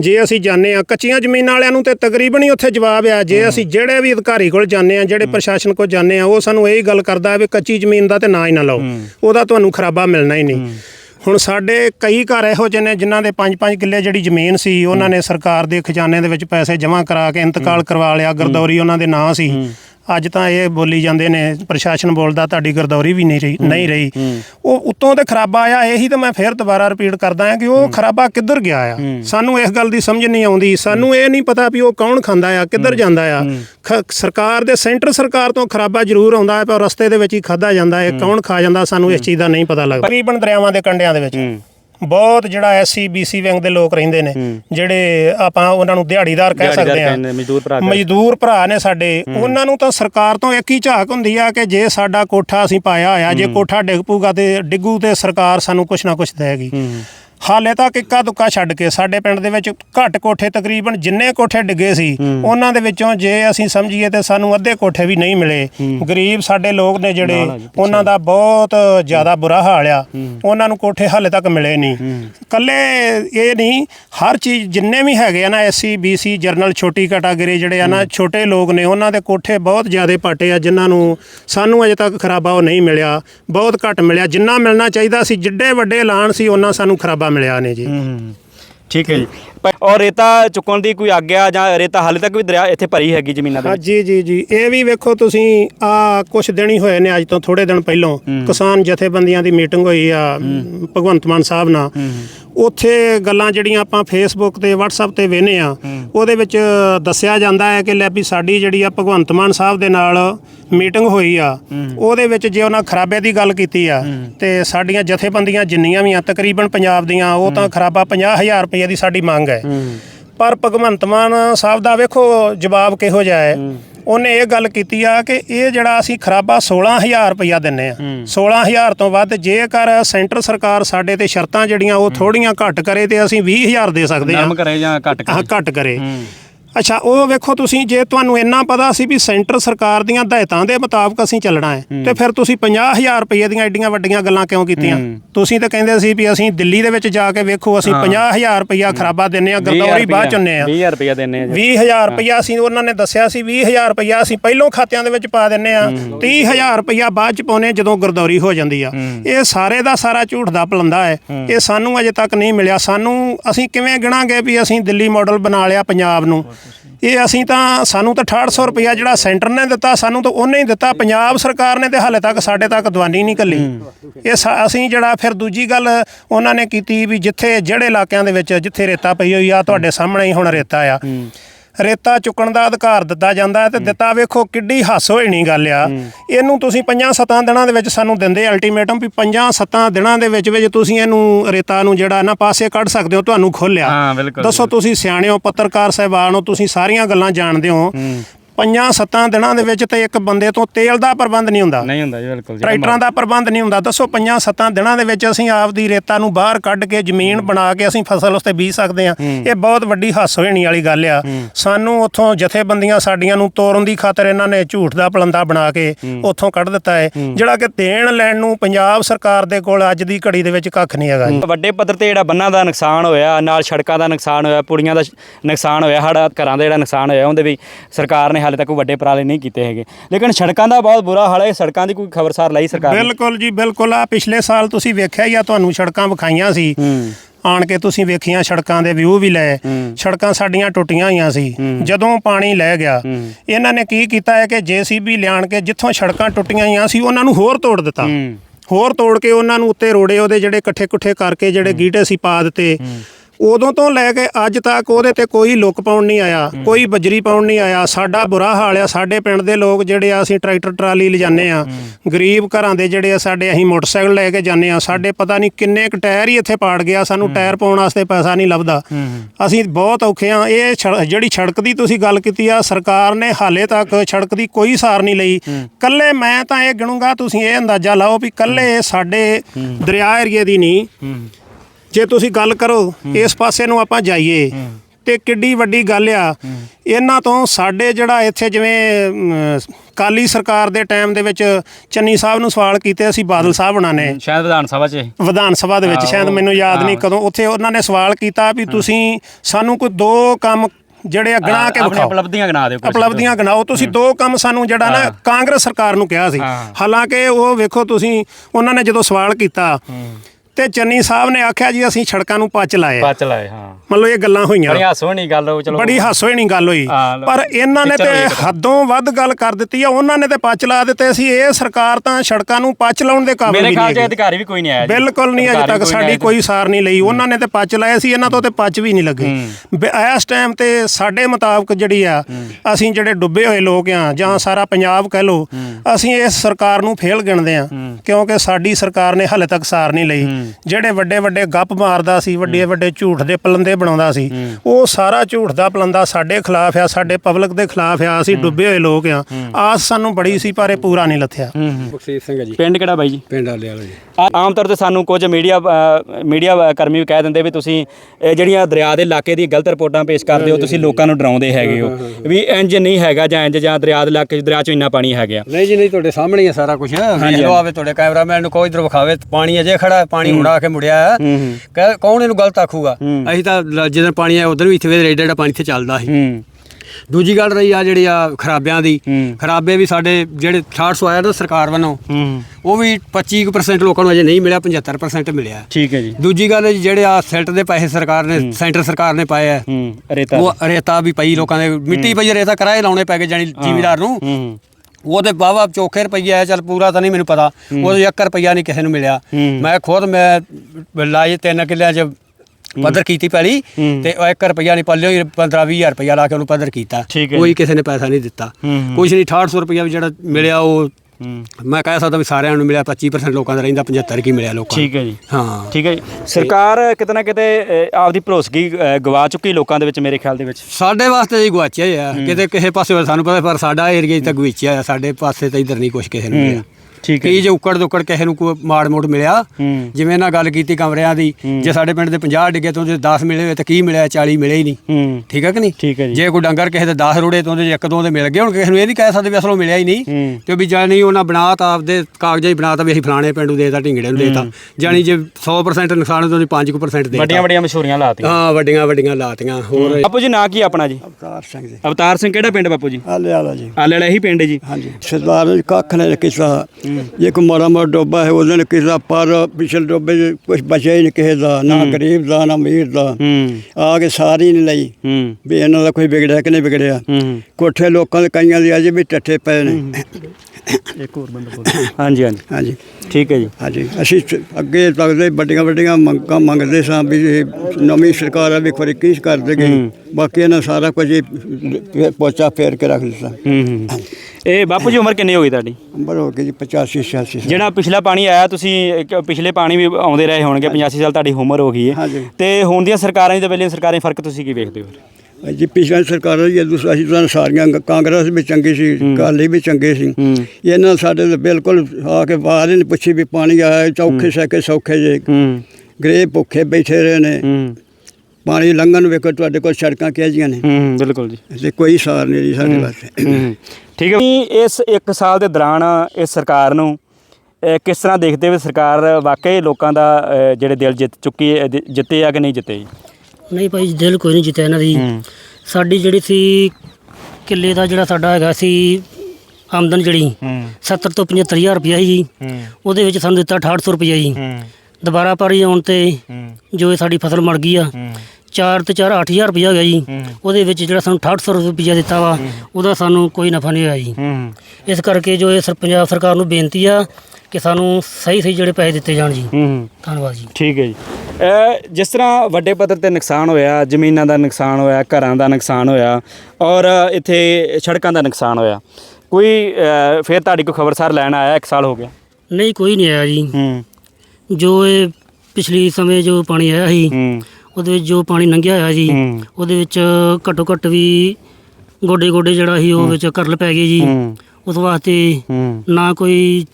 S1: ਜੇ ਅਸੀਂ ਜਾਣਦੇ ਆ ਕੱਚੀਆਂ ਜ਼ਮੀਨਾਂ ਵਾਲਿਆਂ ਨੂੰ ਤੇ ਤਕਰੀਬਨ ਹੀ ਉੱਥੇ ਜਵਾਬ ਆ ਜੇ ਅਸੀਂ ਜਿਹੜੇ ਵੀ ਅਧਿਕਾਰੀ ਕੋਲ ਜਾਂਦੇ ਆ ਜਿਹੜੇ ਪ੍ਰਸ਼ਾਸਨ ਕੋਲ ਜਾਂਦੇ ਆ ਉਹ ਸਾਨੂੰ ਇਹੀ ਗੱਲ ਕਰਦਾ ਵੀ ਕੱਚੀ ਜ਼ਮੀਨ ਦਾ ਤੇ ਨਾ ਹੀ ਨਾ ਲਓ। ਉਹਦਾ ਤੁਹਾਨੂੰ ਖਰਾਬਾ ਮਿਲਣਾ ਹੀ ਨਹੀਂ। ਹੁਣ ਸਾਡੇ ਕਈ ਘਰ ਇਹੋ ਜਿਹੇ ਨੇ ਜਿਨ੍ਹਾਂ ਦੇ 5-5 ਕਿੱਲੇ ਜਿਹੜੀ ਜ਼ਮੀਨ ਸੀ ਉਹਨਾਂ ਨੇ ਸਰਕਾਰ ਦੇ ਖਜ਼ਾਨੇ ਦੇ ਵਿੱਚ ਪੈਸੇ ਜਮ੍ਹਾਂ ਕਰਾ ਕੇ ਇੰਤਕਾਲ ਕਰਵਾ ਲਿਆ ਗਰਦੌਰੀ ਉਹਨਾਂ ਦੇ ਨਾਂ ਸੀ। ਅੱਜ ਤਾਂ ਇਹ ਬੋਲੀ ਜਾਂਦੇ ਨੇ ਪ੍ਰਸ਼ਾਸਨ ਬੋਲਦਾ ਤੁਹਾਡੀ ਗਰਦੌਰੀ ਵੀ ਨਹੀਂ ਰਹੀ ਨਹੀਂ ਰਹੀ। ਉਹ ਉੱਤੋਂ ਤੇ ਖਰਾਬਾ ਆਇਆ ਇਹੀ ਤਾਂ ਮੈਂ ਫੇਰ ਦੁਬਾਰਾ ਰਿਪੀਟ ਕਰਦਾ ਹਾਂ ਕਿ ਉਹ ਖਰਾਬਾ ਕਿੱਧਰ ਗਿਆ ਆ? ਸਾਨੂੰ ਇਸ ਗੱਲ ਦੀ ਸਮਝ ਨਹੀਂ ਆਉਂਦੀ ਸਾਨੂੰ ਇਹ ਨਹੀਂ ਪਤਾ ਵੀ ਉਹ ਕੌਣ ਖਾਂਦਾ ਆ ਕਿੱਧਰ ਜਾਂਦਾ ਆ। ਸਰਕਾਰ ਦੇ ਸੈਂਟਰ ਸਰਕਾਰ ਤੋਂ ਖਰਾਬਾ ਜ਼ਰੂਰ ਆਉਂਦਾ ਹੈ ਪਰ ਰਸਤੇ ਦੇ ਵਿੱਚ ਹੀ ਖਾਦਾ ਜਾਂਦਾ ਹੈ ਕੌਣ ਖਾ ਜਾਂਦਾ ਸਾਨੂੰ ਇਸ ਚੀਜ਼ ਦਾ ਨਹੀਂ ਪਤਾ ਲੱਗਦਾ। ਤਕਰੀਬਨ ਦਰਿਆਵਾਂ ਦੇ ਕੰਢਿਆਂ ਦੇ ਵਿੱਚ। ਬਹੁਤ ਜਿਹੜਾ ਐਸਸੀ ਬੀਸੀ ਵਿੰਗ ਦੇ ਲੋਕ ਰਹਿੰਦੇ ਨੇ ਜਿਹੜੇ ਆਪਾਂ ਉਹਨਾਂ ਨੂੰ ਦਿਹਾੜੀਦਾਰ ਕਹਿ ਸਕਦੇ
S2: ਕਹਿੰਦੇ, ਮਜ਼ਦੂਰ ਭਰਾ
S1: ਆ ਮਜ਼ਦੂਰ ਭਰਾ ਨੇ ਸਾਡੇ। ਉਹਨਾਂ ਨੂੰ ਤਾਂ ਸਰਕਾਰ ਤੋਂ ਇੱਕ ਹੀ ਝਾਕ ਹੁੰਦੀ ਆ ਕਿ ਜੇ ਸਾਡਾ ਕੋਠਾ ਅਸੀਂ ਪਾਇਆ ਹੋਇਆ ਜੇ ਕੋਠਾ ਡਿੱਗ ਪੂਗਾ ਤੇ ਡਿੱਗੂ ਤੇ ਸਰਕਾਰ ਸਾਨੂੰ ਕੁਛ ਨਾ ਕੁਛ ਦੇਗੀ। ਹਾਲੇ ਤੱਕ ਇੱਕਾ ਦੁੱਕਾ ਛੱਡ ਕੇ ਸਾਡੇ ਪਿੰਡ ਦੇ ਵਿੱਚ ਘੱਟ ਕੋਠੇ ਤਕਰੀਬਨ ਜਿੰਨੇ ਕੋਠੇ ਡਿੱਗੇ ਸੀ ਉਹਨਾਂ ਦੇ ਵਿੱਚੋਂ ਜੇ ਅਸੀਂ ਸਮਝੀਏ ਤੇ ਸਾਨੂੰ ਅੱਧੇ ਕੋਠੇ ਵੀ ਨਹੀਂ ਮਿਲੇ। ਗਰੀਬ ਸਾਡੇ ਲੋਕ ਨੇ ਜਿਹੜੇ ਉਹਨਾਂ ਦਾ ਬਹੁਤ ਜ਼ਿਆਦਾ ਬੁਰਾ ਹਾਲ ਆ। ਉਹਨਾਂ ਨੂੰ ਕੋਠੇ ਹਾਲੇ ਤੱਕ ਮਿਲੇ ਨਹੀਂ। ਕੱਲੇ ਇਹ ਨਹੀਂ ਹਰ ਚੀਜ਼ ਜਿੰਨੇ ਵੀ ਹੈਗੇ ਆ ਨਾ ਐਸਸੀ ਬੀਸੀ ਜਰਨਲ ਛੋਟੀ ਕੈਟਾਗਰੀ ਜਿਹੜੇ ਆ ਨਾ ਛੋਟੇ ਲੋਕ ਨੇ ਉਹਨਾਂ ਦੇ ਕੋਠੇ ਬਹੁਤ ਜ਼ਿਆਦਾ ਪਾਟੇ ਆ ਜਿਨ੍ਹਾਂ ਨੂੰ ਸਾਨੂੰ ਅਜੇ ਤੱਕ ਖਰਾਬਾ ਉਹ ਨਹੀਂ ਮਿਲਿਆ। ਬਹੁਤ ਘੱਟ ਮਿਲਿਆ। ਜਿੰਨਾ ਮਿਲਣਾ ਚਾਹੀਦਾ ਸੀ ਜਿੱਡੇ ਵੱਡੇ ਐਲਾਨ ਸੀ ਉਹਨਾਂ ਸਾਨੂੰ ਖਰਾਬਾ ਮਿਲਿਆ ਨੇ ਜੀ।
S2: ਠੀਕ ਹੈ ਜੀ। ਔਰ ਰੇਤਾ ਚੁੱਕਣ ਦੀ ਕੋਈ ਆਗਿਆ ਜਾਂ ਰੇਤਾ ਹਾਲੇ ਤੱਕ ਵੀ ਦਰਿਆ ਇੱਥੇ ਭਰੀ ਹੈਗੀ ਜ਼ਮੀਨਾਂ ਦੇ
S1: ਹਾਂ
S2: ਵਿੱਚ?
S1: ਜੀ ਜੀ ਜੀ। ਇਹ ਵੀ ਵੇਖੋ ਤੁਸੀਂ ਆ ਕੁਝ ਦਿਨ ਹੀ ਹੋਏ ਨੇ ਅੱਜ ਤੋਂ ਥੋੜੇ ਦਿਨ ਪਹਿਲਾਂ। ਕਿਸਾਨ ਜਥੇਬੰਦੀਆਂ ਦੀ ਮੀਟਿੰਗ ਹੋਈ ਆ ਭਗਵੰਤ ਮਾਨ ਸਾਹਿਬ ਨਾਲ। ਉੱਥੇ ਗੱਲਾਂ ਜਿਹੜੀਆਂ ਆਪਾਂ ਫੇਸਬੁੱਕ ਤੇ WhatsApp ਤੇ ਵੇਨੇ ਆ ਉਹਦੇ ਵਿੱਚ ਦੱਸਿਆ ਜਾਂਦਾ ਹੈ ਕਿ ਲੈ ਵੀ ਸਾਡੀ ਜਿਹੜੀ ਆ ਭਗਵੰਤ ਮਾਨ ਸਾਹਿਬ ਦੇ ਨਾਲ ਮੀਟਿੰਗ ਹੋਈ ਆ ਉਹਦੇ ਵਿੱਚ ਜੇ ਉਹਨਾਂ ਖਰਾਬੇ ਦੀ ਗੱਲ ਕੀਤੀ ਆ ਤੇ ਸਾਡੀਆਂ ਜਥੇਬੰਦੀਆਂ ਜਿੰਨੀਆਂ ਵੀ ਆ ਤਕਰੀਬਨ ਪੰਜਾਬ ਦੀਆਂ ਉਹ ਤਾਂ ਖਰਾਬਾ 50000 ਰੁਪਏ ਦੀ ਸਾਡੀ ਮੰਗ ਹੈ। ਪਰ ਭਗਵੰਤ ਮਾਨ ਸਾਹਿਬ ਦਾ ਵੇਖੋ ਜਵਾਬ ਕਿਹੋ ਜਿਹਾ ਹੈ। ਉਹਨੇ ਇਹ ਗੱਲ ਕੀਤੀ ਆ ਕਿ ਇਹ ਜਿਹੜਾ ਅਸੀਂ ਖਰਾਬਾ 16000 ਰੁਪਇਆ ਦਿੰਨੇ ਆ। 16000 ਤੋਂ ਵੱਧ ਜੇਕਰ ਸੈਂਟਰ ਸਰਕਾਰ ਸਾਡੇ ਤੇ ਸ਼ਰਤਾਂ ਜਿਹੜੀਆਂ ਉਹ ਥੋੜੀਆਂ ਘੱਟ ਕਰੇ ਤੇ ਅਸੀਂ 20000 ਦੇ ਸਕਦੇ ਆ
S2: ਨਰਮ ਕਰੇ ਜਾਂ ਘੱਟ
S1: ਹਾਂ
S2: ਕਰੇ
S1: ਘੱਟ ਕਰੇ। ਅੱਛਾ ਉਹ ਵੇਖੋ ਤੁਸੀਂ ਜੇ ਤੁਹਾਨੂੰ ਇੰਨਾ ਪਤਾ ਸੀ ਵੀ ਸੈਂਟਰ ਸਰਕਾਰ ਦੀਆਂ ਹਦਾਇਤਾਂ ਦੇ ਮੁਤਾਬਕ ਅਸੀਂ ਚੱਲਣਾ ਹੈ ਤੇ ਫਿਰ ਤੁਸੀਂ 50000 ਰੁਪਏ ਦੀਆਂ ਐਡੀਆਂ ਵੱਡੀਆਂ ਗੱਲਾਂ ਕਿਉਂ ਕੀਤੀਆਂ? ਤੁਸੀਂ ਤਾਂ ਕਹਿੰਦੇ ਸੀ ਵੀ ਅਸੀਂ ਦਿੱਲੀ ਦੇ ਵਿੱਚ ਜਾ ਕੇ ਵੇਖੋ ਅਸੀਂ 50000 ਰੁਪਇਆ ਖਰਾਬਾ ਦਿੰਨੇ ਆ ਗਰਦੌਰੀ ਬਾਅਦ ਚੁੰਨੇ ਆ
S2: 20000 ਰੁਪਇਆ ਦਿੰਨੇ ਆ ਜੀ।
S1: 20000 ਰੁਪਇਆ ਅਸੀਂ ਉਹਨਾਂ ਨੇ ਦੱਸਿਆ ਸੀ 20000 ਰੁਪਇਆ ਅਸੀਂ ਪਹਿਲੋਂ ਖਾਤਿਆਂ ਦੇ ਵਿੱਚ ਪਾ ਦਿੰਨੇ ਆ 30000 ਰੁਪਇਆ ਬਾਅਦ ਚ ਪਾਉਨੇ ਜਦੋਂ ਗਰਦੌਰੀ ਹੋ ਜਾਂਦੀ ਆ। ਇਹ ਸਾਰੇ ਦਾ ਸਾਰਾ ਝੂਠ ਦਾ ਪਲੰਦਾ ਹੈ। ਇਹ ਸਾਨੂੰ ਅਜੇ ਤੱਕ ਨਹੀਂ ਮਿਲਿਆ। ਸਾਨੂੰ ਅਸੀਂ ਕਿਵੇਂ ਗਿਣਾਂਗੇ ਵੀ ਅਸੀਂ ਦਿੱਲੀ ਮਾਡਲ ਬਣਾ ਲਿਆ ਪੰਜਾਬ ਨੂੰ? ਇਹ ਅਸੀਂ ਤਾਂ ਸਾਨੂੰ ਤਾਂ 6800 ਰੁਪਇਆ ਜਿਹੜਾ ਸੈਂਟਰ ਨੇ ਦਿੱਤਾ, ਸਾਨੂੰ ਤਾਂ ਉਹਨੇ ਹੀ ਦਿੱਤਾ। ਪੰਜਾਬ ਸਰਕਾਰ ਨੇ ਤੇ ਹਾਲੇ ਤੱਕ ਸਾਡੇ ਤੱਕ ਦਵਾਨੀ ਨਹੀਂ ਕੱਲੀ। ਇਹ ਸਾ- ਅਸੀਂ ਜਿਹੜਾ ਫਿਰ ਦੂਜੀ ਗੱਲ ਉਹਨਾਂ ਨੇ ਕੀਤੀ ਵੀ ਜਿੱਥੇ ਜਿਹੜੇ ਇਲਾਕਿਆਂ ਦੇ ਵਿੱਚ ਜਿੱਥੇ ਰੇਤਾ ਪਈ ਹੋਈ ਆ, ਤੁਹਾਡੇ ਸਾਹਮਣੇ ਹੀ ਹੁਣ ਰੇਤਾ ਆ। ਰੇਤਾ ਚੁੱਕਣ ਦਾ ਅਧਿਕਾਰ ਦਿੱਤਾ ਜਾਂਦਾ ਹੈ ਤੇ ਦਿੱਤਾ ਵੇਖੋ ਕਿੱਡੀ ਹਾਸ ਹੋਣੀ ਗੱਲ ਆ। ਇਹਨੂੰ ਤੁਸੀਂ ਪੰਜਾਂ ਸੱਤਾਂ ਦਿਨਾਂ ਦੇ ਵਿੱਚ ਸਾਨੂੰ ਦਿੰਦੇ ਅਲਟੀਮੇਟਮ ਵੀ ਪੰਜਾਂ ਸੱਤਾਂ ਦਿਨਾਂ ਦੇ ਵਿੱਚ ਵਿੱਚ ਤੁਸੀਂ ਇਹਨੂੰ ਰੇਤਾ ਨੂੰ ਜਿਹੜਾ ਨਾ ਪਾਸੇ ਕੱਢ ਸਕਦੇ ਹੋ ਤੁਹਾਨੂੰ ਖੋਲਿਆ। ਦੱਸੋ ਤੁਸੀਂ ਸਿਆਣੇ ਹੋ ਪੱਤਰਕਾਰ ਸਾਹਿਬਾਨ ਹੋ ਤੁਸੀਂ ਸਾਰੀਆਂ ਗੱਲਾਂ ਜਾਣਦੇ ਹੋ। ਪੰਜਾਂ ਸੱਤਾਂ ਦਿਨਾਂ ਦੇ ਵਿੱਚ ਤੇ ਇੱਕ ਬੰਦੇ ਤੋਂ ਤੇਲ ਦਾ ਪ੍ਰਬੰਧ ਨਹੀਂ ਹੁੰਦਾ।
S2: ਨਹੀਂ ਹੁੰਦਾ ਜੀ ਬਿਲਕੁਲ ਜੀ।
S1: ਟਰੈਕਟਰਾਂ ਦਾ ਪ੍ਰਬੰਧ ਨਹੀਂ ਹੁੰਦਾ। ਦੱਸੋ ਪੰਜਾਂ ਸੱਤਾਂ ਦਿਨਾਂ ਦੇ ਵਿੱਚ ਅਸੀਂ ਆਪਦੀ ਰੇਤਾ ਨੂੰ ਬਾਹਰ ਕੱਢ ਕੇ ਜ਼ਮੀਨ ਬਣਾ ਕੇ ਅਸੀਂ ਫਸਲ ਉਸਤੇ ਬੀਜ ਸਕਦੇ ਹਾਂ। ਇਹ ਬਹੁਤ ਵੱਡੀ ਹਾਸ ਹੋਣੀ ਵਾਲੀ ਗੱਲ ਆ। ਸਾਨੂੰ ਉੱਥੋਂ ਜਥੇਬੰਦੀਆਂ ਸਾਡੀਆਂ ਨੂੰ ਤੋਰਨ ਦੀ ਖਾਤਰ ਇਹਨਾਂ ਨੇ ਝੂਠ ਦਾ ਪਲੰਦਾ ਬਣਾ ਕੇ ਉੱਥੋਂ ਕੱਢ ਦਿੱਤਾ ਹੈ। ਜਿਹੜਾ ਕਿ ਦੇਣ ਲੈਣ ਨੂੰ ਪੰਜਾਬ ਸਰਕਾਰ ਦੇ ਕੋਲ ਅੱਜ ਦੀ ਘੜੀ ਦੇ ਵਿੱਚ ਕੱਖ ਨਹੀਂ ਹੈਗਾ
S2: ਵੱਡੇ ਪੱਧਰ ਤੇ ਜਿਹੜਾ ਬੰਨਾਂ ਦਾ ਨੁਕਸਾਨ ਹੋਇਆ ਨਾਲ ਸੜਕਾਂ ਦਾ ਨੁਕਸਾਨ ਹੋਇਆ ਪੁੜੀਆਂ ਦਾ ਨੁਕਸਾਨ ਹੋਇਆ ਸਾਡਾ ਘਰਾਂ ਦਾ ਜਿਹੜਾ ਨੁਕਸਾਨ ਹੋਇਆ ਉਹਦੇ ਵੀ ਸਰਕਾਰ ਨੇ ਹਾਲੇ ਤੱਕ ਕੋਈ ਵੱਡੇ ਉਪਰਾਲੇ ਨਹੀਂ ਕੀਤੇ ਹੈਗੇ। ਲੇਕਿਨ ਸੜਕਾਂ ਦਾ ਬਹੁਤ ਬੁਰਾ ਹਾਲ ਹੈ ਸੜਕਾਂ ਦੀ ਕੋਈ ਖਬਰਸਾਰ ਲਈ ਸਰਕਾਰ ਨੇ।
S1: ਬਿਲਕੁਲ ਜੀ ਬਿਲਕੁਲ। ਆ ਪਿਛਲੇ ਸਾਲ ਤੁਸੀਂ ਵੇਖਿਆ ਹੀ ਆ ਤੁਹਾਨੂੰ ਸੜਕਾਂ ਵਿਖਾਈਆਂ ਸੀ। ਆਣ ਕੇ ਤੁਸੀਂ ਵੇਖੀਆਂ ਸੜਕਾਂ ਦੇ ਵਿਊ ਵੀ ਲਏ। ਸੜਕਾਂ ਸਾਡੀਆਂ ਟੁੱਟੀਆਂ ਹੋਈਆਂ ਸੀ। ਜਦੋਂ ਪਾਣੀ ਲੈ ਗਿਆ ਇਹਨਾਂ ਨੇ ਕੀ ਕੀਤਾ ਹੈ ਕਿ ਜੀਸੀਬੀ ਲਿਆਣ ਕੇ ਜਿੱਥੋਂ ਸੜਕਾਂ ਟੁੱਟੀਆਂ ਹੋਈਆਂ ਸੀ ਉਹਨਾਂ ਨੂੰ ਹੋਰ ਤੋੜ ਦਿੱਤਾ। ਹੋਰ ਤੋੜ ਕੇ ਉਹਨਾਂ ਨੂੰ ਉੱਤੇ ਰੋੜੇ ਉਹਦੇ ਜਿਹੜੇ ਇਕੱਠੇ ਕੁੱਠੇ ਕਰਕੇ ਜਿਹੜੇ ਗੀਟੇ ਸੀ ਪਾ ਦਿੱਤੇ। ਉਦੋਂ ਤੋਂ ਲੈ ਕੇ ਅੱਜ ਤੱਕ ਉਹਦੇ ਤੇ ਕੋਈ ਲੁੱਕ ਪਾਉਣ ਨਹੀਂ ਆਇਆ ਕੋਈ ਬਜਰੀ ਪਾਉਣ ਨਹੀਂ ਆਇਆ। ਸਾਡਾ ਬੁਰਾ ਹਾਲ ਆ ਸਾਡੇ ਪਿੰਡ ਦੇ ਲੋਕ ਜਿਹੜੇ ਆ ਅਸੀਂ ਟਰੈਕਟਰ ਟਰਾਲੀ ਲਿਜਾਨੇ ਆ। ਗਰੀਬ ਘਰਾਂ ਦੇ ਜਿਹੜੇ ਆ ਸਾਡੇ ਅਸੀਂ ਮੋਟਰਸਾਈਕਲ ਲੈ ਕੇ ਜਾਂਦੇ ਆ। ਸਾਡੇ ਪਤਾ ਨਹੀਂ ਕਿੰਨੇ ਕੁ ਟਾਇਰ ਹੀ ਇੱਥੇ ਪਾੜ ਗਿਆ ਸਾਨੂੰ ਟਾਇਰ ਪਾਉਣ ਵਾਸਤੇ ਪੈਸਾ ਨਹੀਂ ਲੱਭਦਾ। ਅਸੀਂ ਬਹੁਤ ਔਖੇ ਆ। ਇਹ ਜਿਹੜੀ ਸੜਕ ਦੀ ਤੁਸੀਂ ਗੱਲ ਕੀਤੀ ਆ ਸਰਕਾਰ ਨੇ ਹਾਲੇ ਤੱਕ ਸੜਕ ਦੀ ਕੋਈ ਸਾਰ ਨਹੀਂ ਲਈ। ਕੱਲੇ ਮੈਂ ਤਾਂ ਇਹ ਗਿਣੂੰਗਾ ਤੁਸੀਂ ਇਹ ਅੰਦਾਜ਼ਾ ਲਾਓ ਵੀ ਕੱਲੇ ਸਾਡੇ ਦਰਿਆ ਏਰੀਏ ਦੀ ਨਹੀਂ। ਜੇ ਤੁਸੀਂ ਗੱਲ ਕਰੋ ਇਸ ਪਾਸੇ ਨੂੰ ਆਪਾਂ ਜਾਈਏ ਤੇ ਕਿੱਡੀ ਵੱਡੀ ਗੱਲ ਆ ਇਹਨਾਂ ਤੋਂ ਸਾਡੇ ਜਿਹੜਾ ਇੱਥੇ ਜਿਵੇਂ ਕਾਲੀ ਸਰਕਾਰ ਦੇ ਟਾਈਮ ਦੇ ਵਿੱਚ ਚੰਨੀ ਸਾਹਿਬ ਨੂੰ ਸਵਾਲ ਕੀਤੇ ਅਸੀਂ ਬਾਦਲ ਸਾਹਿਬ ਹੁਣਾਂ ਨੇ।
S2: ਸ਼ਾਇਦ ਵਿਧਾਨ ਸਭਾ 'ਚ।
S1: ਵਿਧਾਨ ਸਭਾ ਦੇ ਵਿੱਚ ਸ਼ਾਇਦ ਮੈਨੂੰ ਯਾਦ ਨਹੀਂ। ਕਦੋਂ ਉੱਥੇ ਉਹਨਾਂ ਨੇ ਸਵਾਲ ਕੀਤਾ ਵੀ ਤੁਸੀਂ ਸਾਨੂੰ ਕੋਈ ਦੋ ਕੰਮ ਜਿਹੜੇ ਆ ਗਣਾ ਕੇ ਵਿਖਾਓ।
S2: ਉਪਲਬਧੀਆਂ ਗਿਣਾ ਦਿਓ।
S1: ਉਪਲਬਧੀਆਂ ਗਣਾਓ। ਤੁਸੀਂ ਦੋ ਕੰਮ ਸਾਨੂੰ ਜਿਹੜਾ ਨਾ ਕਾਂਗਰਸ ਸਰਕਾਰ ਨੂੰ ਕਿਹਾ ਸੀ। ਹਾਲਾਂਕਿ ਉਹ ਵੇਖੋ ਤੁਸੀਂ ਉਹਨਾਂ ਨੇ ਜਦੋਂ ਸਵਾਲ ਕੀਤਾ ਤੇ ਚੰਨੀ ਸਾਹਿਬ ਨੇ ਆਖਿਆ ਜੀ ਅਸੀਂ ਸੜਕਾਂ ਨੂੰ ਪੱਚ ਲਾਏ ਆ।
S2: ਪਾ ਚਲਾਏ ਹਾਂ।
S1: ਮਤਲਬ ਇਹ ਗੱਲਾਂ ਹੋਈਆਂ।
S2: ਬੜੀ ਸੋਹਣੀ ਗੱਲ ਉਹ ਚਲੋ।
S1: ਬੜੀ ਨਹੀਂ ਗੱਲ ਹੋਈ।
S2: ਹਾਂ, ਲਓ।
S1: ਪਰ ਇਹਨਾਂ ਨੇ ਤੇ ਹੱਦੋਂ ਵੱਧ ਗੱਲ ਕਰ ਦਿੱਤੀ ਆ ਉਹਨਾਂ ਨੇ ਤੇ ਪੱਚ ਲਾ ਦਿੱਤੇ। ਸੀ ਇਹ ਸਰਕਾਰ ਤਾਂ ਸੜਕਾਂ ਨੂੰ ਪੱਚ ਲਾਉਣ ਦੇ ਕਾਬਿਲ
S2: ਮੇਰੇ
S1: ਵੀ
S2: ਖਿਆਲ 'ਚ
S1: ਨਹੀਂ
S2: ਅਧਿਕਾਰੀ ਵੀ ਕੋਈ ਨਹੀਂ ਆਇਆ ਜੀ।
S1: ਬਿਲਕੁਲ ਨਹੀਂ ਅਜੇ
S2: ਅਧਿਕਾਰੀ
S1: ਤੱਕ
S2: ਕੋਈ
S1: ਸਾਡੀ
S2: ਆਇਆ
S1: ਕੋਈ ਸਾਰ ਨਹੀਂ ਲਈ। ਉਹਨਾਂ ਨੇ ਤੇ ਪੱਚ ਲਾਏ ਸੀ ਇਹਨਾਂ ਤੋਂ ਤੇ ਪੱਚ ਵੀ ਨਹੀਂ ਲੱਗੇ। ਬ- ਇਸ ਟਾਈਮ ਤੇ ਸਾਡੇ ਮੁਤਾਬਕ ਜਿਹੜੀ ਆ ਅਸੀਂ ਜਿਹੜੇ ਡੁੱਬੇ ਹੋਏ ਲੋਕ ਆ ਜਾਂ ਸਾਰਾ ਪੰਜਾਬ ਕਹਿ ਲੋ ਅਸੀਂ ਇਸ ਸਰਕਾਰ ਨੂੰ ਫੇਲ ਗਿਣਦੇ ਆ। ਕਿਉਂਕਿ ਸਾਡੀ ਸਰਕਾਰ ਨੇ ਹਾਲੇ ਤੱਕ ਸਾਰ ਨਹੀਂ ਲਈ। ਜਿਹੜੇ ਵੱਡੇ ਵੱਡੇ ਗੱਪ ਮਾਰਦਾ ਸੀ ਵੱਡੇ ਵੱਡੇ ਝੂਠ ਦੇ ਪਲੰਦੇ ਬਣਾਉਂਦਾ ਸੀ ਉਹ ਸਾਰਾ ਝੂਠ ਦਾ ਪਲੰਦਾ ਸਾਡੇ ਖਿਲਾਫ ਆ ਸਾਡੇ ਪਬਲਿਕ ਦੇ ਖਿਲਾਫ ਆ ਅਸੀਂ ਡੁੱਬੇ ਹੋਏ ਲੋਕ ਆ। ਆਸ ਸਾਨੂੰ ਬੜੀ ਸੀ ਪਰ ਇਹ ਪੂਰਾ ਨਹੀਂ ਲੱਥਿਆ।
S3: ਬਖਸ਼ੀਸ਼ ਸਿੰਘ ਜੀ।
S2: ਪਿੰਡ ਕਿਹੜਾ ਬਾਈ ਜੀ?
S3: ਪਿੰਡ ਆਲੇ ਵਾਲਾ ਜੀ।
S2: ਆਮ ਤੌਰ ਤੇ ਸਾਨੂੰ ਕੁਝ ਮੀਡੀਆ ਮੀਡੀਆ ਕਰਮੀ ਵੀ ਕਹਿ ਦਿੰਦੇ ਵੀ ਤੁਸੀਂ ਇਹ ਜਿਹੜੀਆਂ ਦਰਿਆ ਦੇ ਇਲਾਕੇ ਦੀ ਗਲਤ ਰਿਪੋਰਟਾਂ ਪੇਸ਼ ਕਰਦੇ ਹੋ ਤੁਸੀਂ ਲੋਕਾਂ ਨੂੰ ਡਰਾਉਂਦੇ ਹੈਗੇ ਹੋ। ਵੀ ਇੰਜ ਨਹੀਂ ਹੈਗਾ ਜਾਂ ਇੰਜ ਜਾਂ ਦਰਿਆ ਦੇ ਇਲਾਕੇ ਦਰਿਆ 'ਚ ਇੰਨਾ ਪਾਣੀ ਹੈਗਾ।
S3: ਨਹੀਂ ਜੀ ਨਹੀਂ ਤੁਹਾਡੇ ਸਾਹਮਣੇ ਹੀ ਹੈ ਸਾਰਾ ਕੁਝ ਲਓ ਆਵੇ ਤੁਹਾਡੇ ਕੈਮਰਾਮੈਨ ਨੂੰ ਕੋਈ ਇਧਰ ਵਿਖਾਵੇ ਪਾਣੀ ਅਜੇ ਖੜਾ ਪਾਣੀ ਹੁਣ ਆ ਕੇ ਮੁੜਿਆ ਕਹਿ- ਕੌਣ ਇਹਨੂੰ ਗਲਤ ਆਖੂਗਾ? ਅਸੀਂ ਤਾਂ ਲ- ਪਾਣੀ ਆਇਆ ਉਧਰ ਵੀ ਇੱਥੇ ਵੇਲੇ ਏਡਾ ਪਾਣੀ ਇੱਥੇ ਚੱਲਦਾ ਸੀ।
S2: ਹੂੰ।
S3: ਦੂਜੀ ਗੱਲ ਰਹੀ ਆ ਜਿਹੜੀ ਆ ਖਰਾਬਿਆਂ ਦੀ।
S2: ਹੂੰ।
S3: ਖਰਾਬੇ ਵੀ ਸਾਡੇ ਜਿਹੜੇ 6800 ਆਇਆ ਨਾ ਸਰਕਾਰ ਵੱਲੋਂ
S2: ਹੂੰ।
S3: ਉਹ ਵੀ 25% ਲੋਕਾਂ ਨੂੰ ਅਜੇ ਨਹੀਂ ਮਿਲਿਆ 75% ਮਿਲਿਆ।
S2: ਠੀਕ ਹੈ ਜੀ।
S3: ਦੂਜੀ ਗੱਲ ਹੈ ਜੀ ਜਿਹੜੇ ਆ ਸੈਂਟਰ ਦੇ ਪੈਸੇ ਸਰਕਾਰ ਨੇ ਸੈਂਟਰ ਸਰਕਾਰ ਨੇ ਪਾਏ ਆ।
S2: ਹੂੰ। ਰੇਤਾ
S3: ਉਹ ਰੇਤਾ ਵੀ ਪਈ ਲੋਕਾਂ ਦੇ ਮਿੱਟੀ ਪਈ ਰੇਤਾ ਕਿਰਾਏ ਲਾਉਣੇ ਪੈ ਗਏ ਜਾਨੀ ਜ਼ਿਮੀਦਾਰ ਨੂੰ।
S2: ਹੂੰ।
S3: ਉਹਦੇ ਬਾਵਾ ਚੋਖੇ ਰੁਪਈਆ ਚੱਲ ਪੂਰਾ ਤਾਂ ਨਹੀਂ ਮੈਨੂੰ ਪਤਾ। ਉਹਦੇ 1 ਰੁਪਈਆ ਨਹੀਂ ਕਿਸੇ ਨੂੰ ਮਿਲਿਆ। ਮੈਂ ਖੁਦ ਮੈਂ ਲਾਏ ਤਿੰਨ ਕਿੱਲਿਆਂ 'ਚ ਪੱਧਰ ਕੀਤੀ ਪੈਲੀ
S2: ਹੂੰ।
S3: ਤੇ 1 ਰੁਪਈਆ ਨਹੀਂ ਪੱਲਿਓ 15 20000 ਰੁਪਈਆ ਲਾ ਕੇ ਉਹਨੂੰ ਪੱਧਰ ਕੀਤਾ। ਕੋਈ ਕਿਸੇ ਨੇ ਪੈਸਾ ਨਹੀਂ ਦਿੱਤਾ। ਕੁਝ ਨਹੀਂ 6800 ਰੁਪਈਆ ਵੀ ਜਿਹੜਾ ਮਿਲਿਆ ਉਹ ਮੈਂ ਕਹਿ ਸਕਦਾ ਵੀ ਸਾਰਿਆਂ ਨੂੰ ਮਿਲਿਆ 25% ਲੋਕਾਂ ਦਾ ਰਹਿੰਦਾ 75 ਕੀ ਮਿਲਿਆ ਲੋਕਾਂ ਨੂੰ।
S2: ਠੀਕ ਹੈ ਜੀ।
S3: ਹਾਂ।
S2: ਠੀਕ ਹੈ ਜੀ। ਸਰਕਾਰ ਕਿਤੇ ਨਾ ਕਿਤੇ ਅ, ਆਪਦੀ ਭਰੋਸਗੀ ਅ, ਗਵਾ ਚੁੱਕੀ ਲੋਕਾਂ ਦੇ ਵਿੱਚ ਮੇਰੇ ਖਿਆਲ ਦੇ ਵਿੱਚ।
S3: ਸਾਡੇ ਵਾਸਤੇ ਜੀ ਗਵਾਚਿਆ ਹੀ ਆ। ਕਿਤੇ ਕਿਸੇ ਪਾਸੇ ਸਾਨੂੰ ਪਤਾ ਪਰ ਸਾਡਾ ਏਰੀਆ ਤਾਂ ਗਵਾਚਿਆ ਆ। ਸਾਡੇ ਪਾਸੇ ਤਾਂ ਇਧਰ ਨਹੀਂ ਕੁਝ ਕਿਸੇ ਨੂੰ ਮਿਲਿਆ।
S2: ਠੀਕ ਹੈ
S3: ਕਈ ਜੇ। ਉੱਕੜ ਦੁੱਕੜ ਕਿਸੇ ਨੂੰ ਕੋਈ ਮਾੜ ਮੋੜ ਮਿਲਿਆ
S2: ਹੂੰ।
S3: ਜਿਵੇਂ ਇਹਨਾਂ ਗੱਲ ਕੀਤੀ ਕਮਰਿਆਂ ਦੀ ਜੇ ਸਾਡੇ ਪਿੰਡ ਦੇ 50 ਡਿੱਗੇ ਤੋਂ ਜੇ 10 ਮਿਲੇ ਹੋਏ ਤਾਂ ਕੀ ਮਿਲਿਆ 40 ਮਿਲੇ ਹੀ ਨਹੀਂ।
S2: ਹੂੰ।
S3: ਠੀਕ ਹੈ ਕਿ ਨਹੀਂ?
S2: ਠੀਕ ਹੈ ਜੀ।
S3: ਜੇ ਕੋਈ ਡੰਗਰ ਕਿਸੇ ਦੇ 10 ਰੋੜੇ ਤੋਂ ਜੇ ਇੱਕ ਦੋ ਦੇ ਮਿਲ ਗਏ ਹੁਣ ਕਿਸੇ ਨੂੰ ਇਹ ਨਹੀਂ ਕਹਿ ਸਕਦੇ ਵੀ ਅਸਲੋਂ ਮਿਲਿਆ ਹੀ ਨਹੀਂ।
S2: ਹੂੰ।
S3: ਤੇ ਵੀ ਜਾਨੀ ਉਹਨਾਂ ਬਣਾਤਾ ਆਪਦੇ ਕਾਗਜ਼ਾਂ ਹੀ ਬਣਾਤਾ ਵੀ ਅਸੀਂ ਫਲਾਣੇ ਪਿੰਡ ਨੂੰ ਦੇਤਾ ਢਿੰਗੜੇ ਨੂੰ ਦੇਤਾ ਜਾਨੀ ਜੇ 100% ਨੁਕਸਾਨ ਤੋਂ 5% ਦੇਤਾ
S2: ਵੱਡੀਆਂ ਵੱਡੀਆਂ ਮਸ਼ਹੂਰੀਆਂ ਲਾਤੀਆਂ।
S3: ਹਾਂ ਵੱਡੀਆਂ ਵੱਡੀਆਂ ਲਾਤੀਆਂ ਹੋਰ
S2: ਬਾਪੂ ਜੀ ਨਾਂ ਕੀ ਆਪਣਾ ਜੀ?
S4: ਅਵਤਾਰ ਸਿੰਘ ਜੀ।
S2: ਅਵਤਾਰ ਸਿੰਘ ਕਿਹੜਾ ਪਿੰਡ ਬਾਪੂ ਜੀ?
S4: ਆਲੇ ਵਾਲਾ ਜੀ।
S2: ਆਲੇ ਵਾਲਾ ਇਹੀ ਪਿੰਡ ਹੈ ਜੀ?
S4: ਹਾਂਜੀ। ਸਰਦਾਰ ਜੀ ਕੱਖ ਨੇ ਕਿਸਾ ਜੇ ਕੋ ਮਾੜਾ ਮਾੜਾ ਡੋਬਾ ਹੈ ਉਹਨੇ ਕਿਸਾ ਪਰ ਪਿਛਲ ਡੋਬੇ ਕੁਝ ਬਚਿਆ ਹੀ ਨਹੀਂ ਕਿਸੇ ਦਾ ਨਾ ਗਰੀਬ ਦਾ ਨਾ ਅਮੀਰ ਦਾ। ਆ ਕੇ ਸਾਰੀ ਨਹੀਂ ਲਈ। ਵੀ ਇਹਨਾਂ ਦਾ ਕੋਈ ਵਿਗੜਿਆ ਕਿ ਨਹੀਂ ਵਿਗੜਿਆ। ਕੋਠੇ ਲੋਕਾਂ ਦੇ ਕਈਆਂ ਦੇ ਅਜੇ ਵੀ ਟੱਠੇ ਪਏ ਨੇ।
S2: ਇੱਕ ਹੋਰ ਬੰਦਾ ਬੋਲ ਹਾਂਜੀ ਹਾਂਜੀ।
S4: ਹਾਂਜੀ।
S2: ਠੀਕ ਹੈ ਜੀ।
S4: ਹਾਂਜੀ। ਅਸੀਂ ਸ- ਅੱਗੇ ਲੱਗਦੇ ਵੱਡੀਆਂ ਵੱਡੀਆਂ ਮੰਗਾਂ ਮੰਗਦੇ ਸਾਂ ਵੀ ਇਹ ਨਵੀਂ ਸਰਕਾਰ ਆ ਵੀ ਇੱਕ ਵਾਰੀ ਕੀ ਕਰ ਦੇਗੀ ਬਾਕੀ ਇਹਨਾਂ ਸਾਰਾ ਕੁਝ ਫੇ- ਪੋਚਾ ਫੇਰ ਕੇ ਰੱਖ ਦਿੱਤਾ।
S2: ਹੂੰ ਹੂੰ ਇਹ ਬਾਪੂ ਜੀ ਉਮਰ ਕਿੰਨੀ ਹੋ ਗਈ ਤੁਹਾਡੀ?
S4: ਉਮਰ ਹੋ ਗਈ ਜੀ 85 86 ਸਾਲ।
S2: ਜਿਹੜਾ ਪਿਛਲਾ ਪਾਣੀ ਆਇਆ ਤੁਸੀਂ ਇੱਕ ਪਿਛਲੇ ਪਾਣੀ ਵੀ ਆਉਂਦੇ ਰਹੇ ਹੋਣਗੇ 85 ਸਾਲ ਤੁਹਾਡੀ ਉਮਰ ਹੋ ਗਈ ਹੈ।
S4: ਹਾਂਜੀ।
S2: ਤੇ ਹੁਣ ਦੀਆਂ ਸਰਕਾਰਾਂ ਦੀ ਤੇ ਪਹਿਲੀਆਂ ਸਰਕਾਰਾਂ 'ਚ ਫ਼ਰਕ ਤੁਸੀਂ ਕੀ ਵੇਖਦੇ ਹੋ?
S4: ਜੀ ਪਿਛਲੀਆਂ ਸਰਕਾਰਾਂ ਜੀ ਦੂਸਰਾ ਅਸੀਂ ਤਾਂ ਸਾਰੀਆਂ ਕਾਂਗਰਸ ਵੀ ਚੰਗੀ ਸੀ ਅਕਾਲੀ ਵੀ ਚੰਗੇ ਸੀ। ਇਹਨਾਂ ਸਾਡੇ ਤਾਂ ਬਿਲਕੁਲ ਆ ਕੇ ਬਾਹਰ ਹੀ ਨਹੀਂ ਪੁੱਛੀ ਵੀ ਪਾਣੀ ਆਇਆ ਚੌਖੇ ਸੈਕੇ ਸੌਖੇ ਜੇ। ਗਰੀਬ ਭੁੱਖੇ ਬੈਠੇ ਰਹੇ ਨੇ। ਪਾਣੀ ਲੰਘਣ ਵੇਖੋ ਤੁਹਾਡੇ ਕੋਲ ਸੜਕਾਂ ਕਿਹੋ ਜਿਹੀਆਂ ਨੇ?
S2: ਬਿਲਕੁਲ ਜੀ।
S4: ਤੇ ਕੋਈ ਸਾਰ ਨਹੀਂ ਜੀ ਸਾਡੇ ਵਾਸਤੇ
S2: ਠੀਕ ਹੈ। ਇਸ 1 ਸਾਲ ਦੇ ਦੌਰਾਨ ਇਸ ਸਰਕਾਰ ਨੂੰ ਕਿਸ ਤਰ੍ਹਾਂ ਦੇਖਦੇ ਹੋ ਸਰਕਾਰ ਵਾਕਈ ਲੋਕਾਂ ਦਾ ਜਿਹੜੇ ਦਿਲ ਜਿੱਤ ਚੁੱਕੀ ਜਿੱਤੇ ਆ ਕਿ ਨਹੀਂ ਜਿੱਤੇ ਜੀ?
S5: ਨਹੀਂ ਭਾਈ ਦਿਲ ਕੋਈ ਨਹੀਂ ਜਿੱਤਿਆ ਇਹਨਾਂ ਦੀ।
S2: ਹੂੰ।
S5: ਸਾਡੀ ਜਿਹੜੀ ਸੀ ਕਿੱਲੇ ਦਾ ਜਿਹੜਾ ਸਾਡਾ ਹੈਗਾ ਸੀ ਆਮਦਨ ਜਿਹੜੀ
S2: ਹੂੰ।
S5: 70 ਤੋਂ 75000 ਰੁਪਇਆ ਸੀ। ਜੀ
S2: ਹੂੰ।
S5: ਉਹਦੇ ਵਿੱਚ ਸਾਨੂੰ ਦਿੱਤਾ 6800 ਰੁਪਇਆ ਜੀ।
S2: ਹੂੰ।
S5: ਦੁਬਾਰਾ ਪਾਰੀ ਆਉਣ ਤੇ
S2: ਹੂੰ।
S5: ਜੋ ਇਹ ਸਾਡੀ ਫਸਲ ਮਰ ਗਈ ਆ
S2: ਹੂੰ।
S5: 4 ਤੇ 4 8000 ਰੁਪਇਆ ਹੋ ਗਿਆ ਜੀ।
S2: ਹੂੰ।
S5: ਉਹਦੇ ਵਿੱਚ ਜਿਹੜਾ ਸਾਨੂੰ 6800 ਰੁਪਇਆ ਦਿੱਤਾ ਵਾ ਉਹਦਾ ਸਾਨੂੰ ਕੋਈ ਨਫਾ ਨਹੀਂ ਹੋਇਆ ਜੀ।
S2: ਹੂੰ।
S5: ਇਸ ਕਰਕੇ ਜੋ ਇਹ ਸਰ ਪੰਜਾਬ ਸਰਕਾਰ ਨੂੰ ਬੇਨਤੀ ਆ ਕਿ ਸਾਨੂੰ ਸਹੀ ਸਹੀ ਜਿਹੜੇ ਪੈਸੇ ਦਿੱਤੇ ਜਾਣ ਜੀ।
S2: ਹੂੰ।
S5: ਧੰਨਵਾਦ ਜੀ।
S2: ਠੀਕ ਹੈ ਜੀ। ਜਿਸ ਤਰ੍ਹਾਂ ਵੱਡੇ ਪੱਧਰ ਤੇ ਨੁਕਸਾਨ ਹੋਇਆ ਜ਼ਮੀਨਾਂ ਦਾ ਨੁਕਸਾਨ ਹੋਇਆ ਘਰਾਂ ਦਾ ਨੁਕਸਾਨ ਹੋਇਆ ਔਰ ਇੱਥੇ ਸੜਕਾਂ ਦਾ ਨੁਕਸਾਨ ਹੋਇਆ। ਕੋਈ ਫਿਰ ਤੁਹਾਡੀ ਕੋਈ ਖਬਰਸਾਰ ਲੈਣ ਆਇਆ ਇੱਕ ਸਾਲ ਹੋ ਗਿਆ?
S5: ਨਹੀਂ ਕੋਈ ਨਹੀਂ ਆਇਆ ਜੀ।
S2: ਹੂੰ।
S5: ਜੋ ਇਹ ਪਿਛਲੀ ਸਮੇਂ ਜੋ ਪਾਣੀ ਆਇਆ ਸੀ
S2: ਹੂੰ।
S5: ਉਹਦੇ ਵਿੱਚ ਜੋ ਪਾਣੀ ਲੰਘਿਆ ਹੋਇਆ ਜੀ ਉਹਦੇ ਵਿੱਚ ਘੱਟੋ ਘੱਟ ਵੀ ਗੋਡੇ ਗੋਡੇ ਜਿਹੜਾ ਸੀ ਉਹ ਵਿੱਚ ਕਰਲ ਪੈ ਗਏ ਜੀ। ਉਸ ਵਾਸਤੇ ਨਾ ਕੋਈ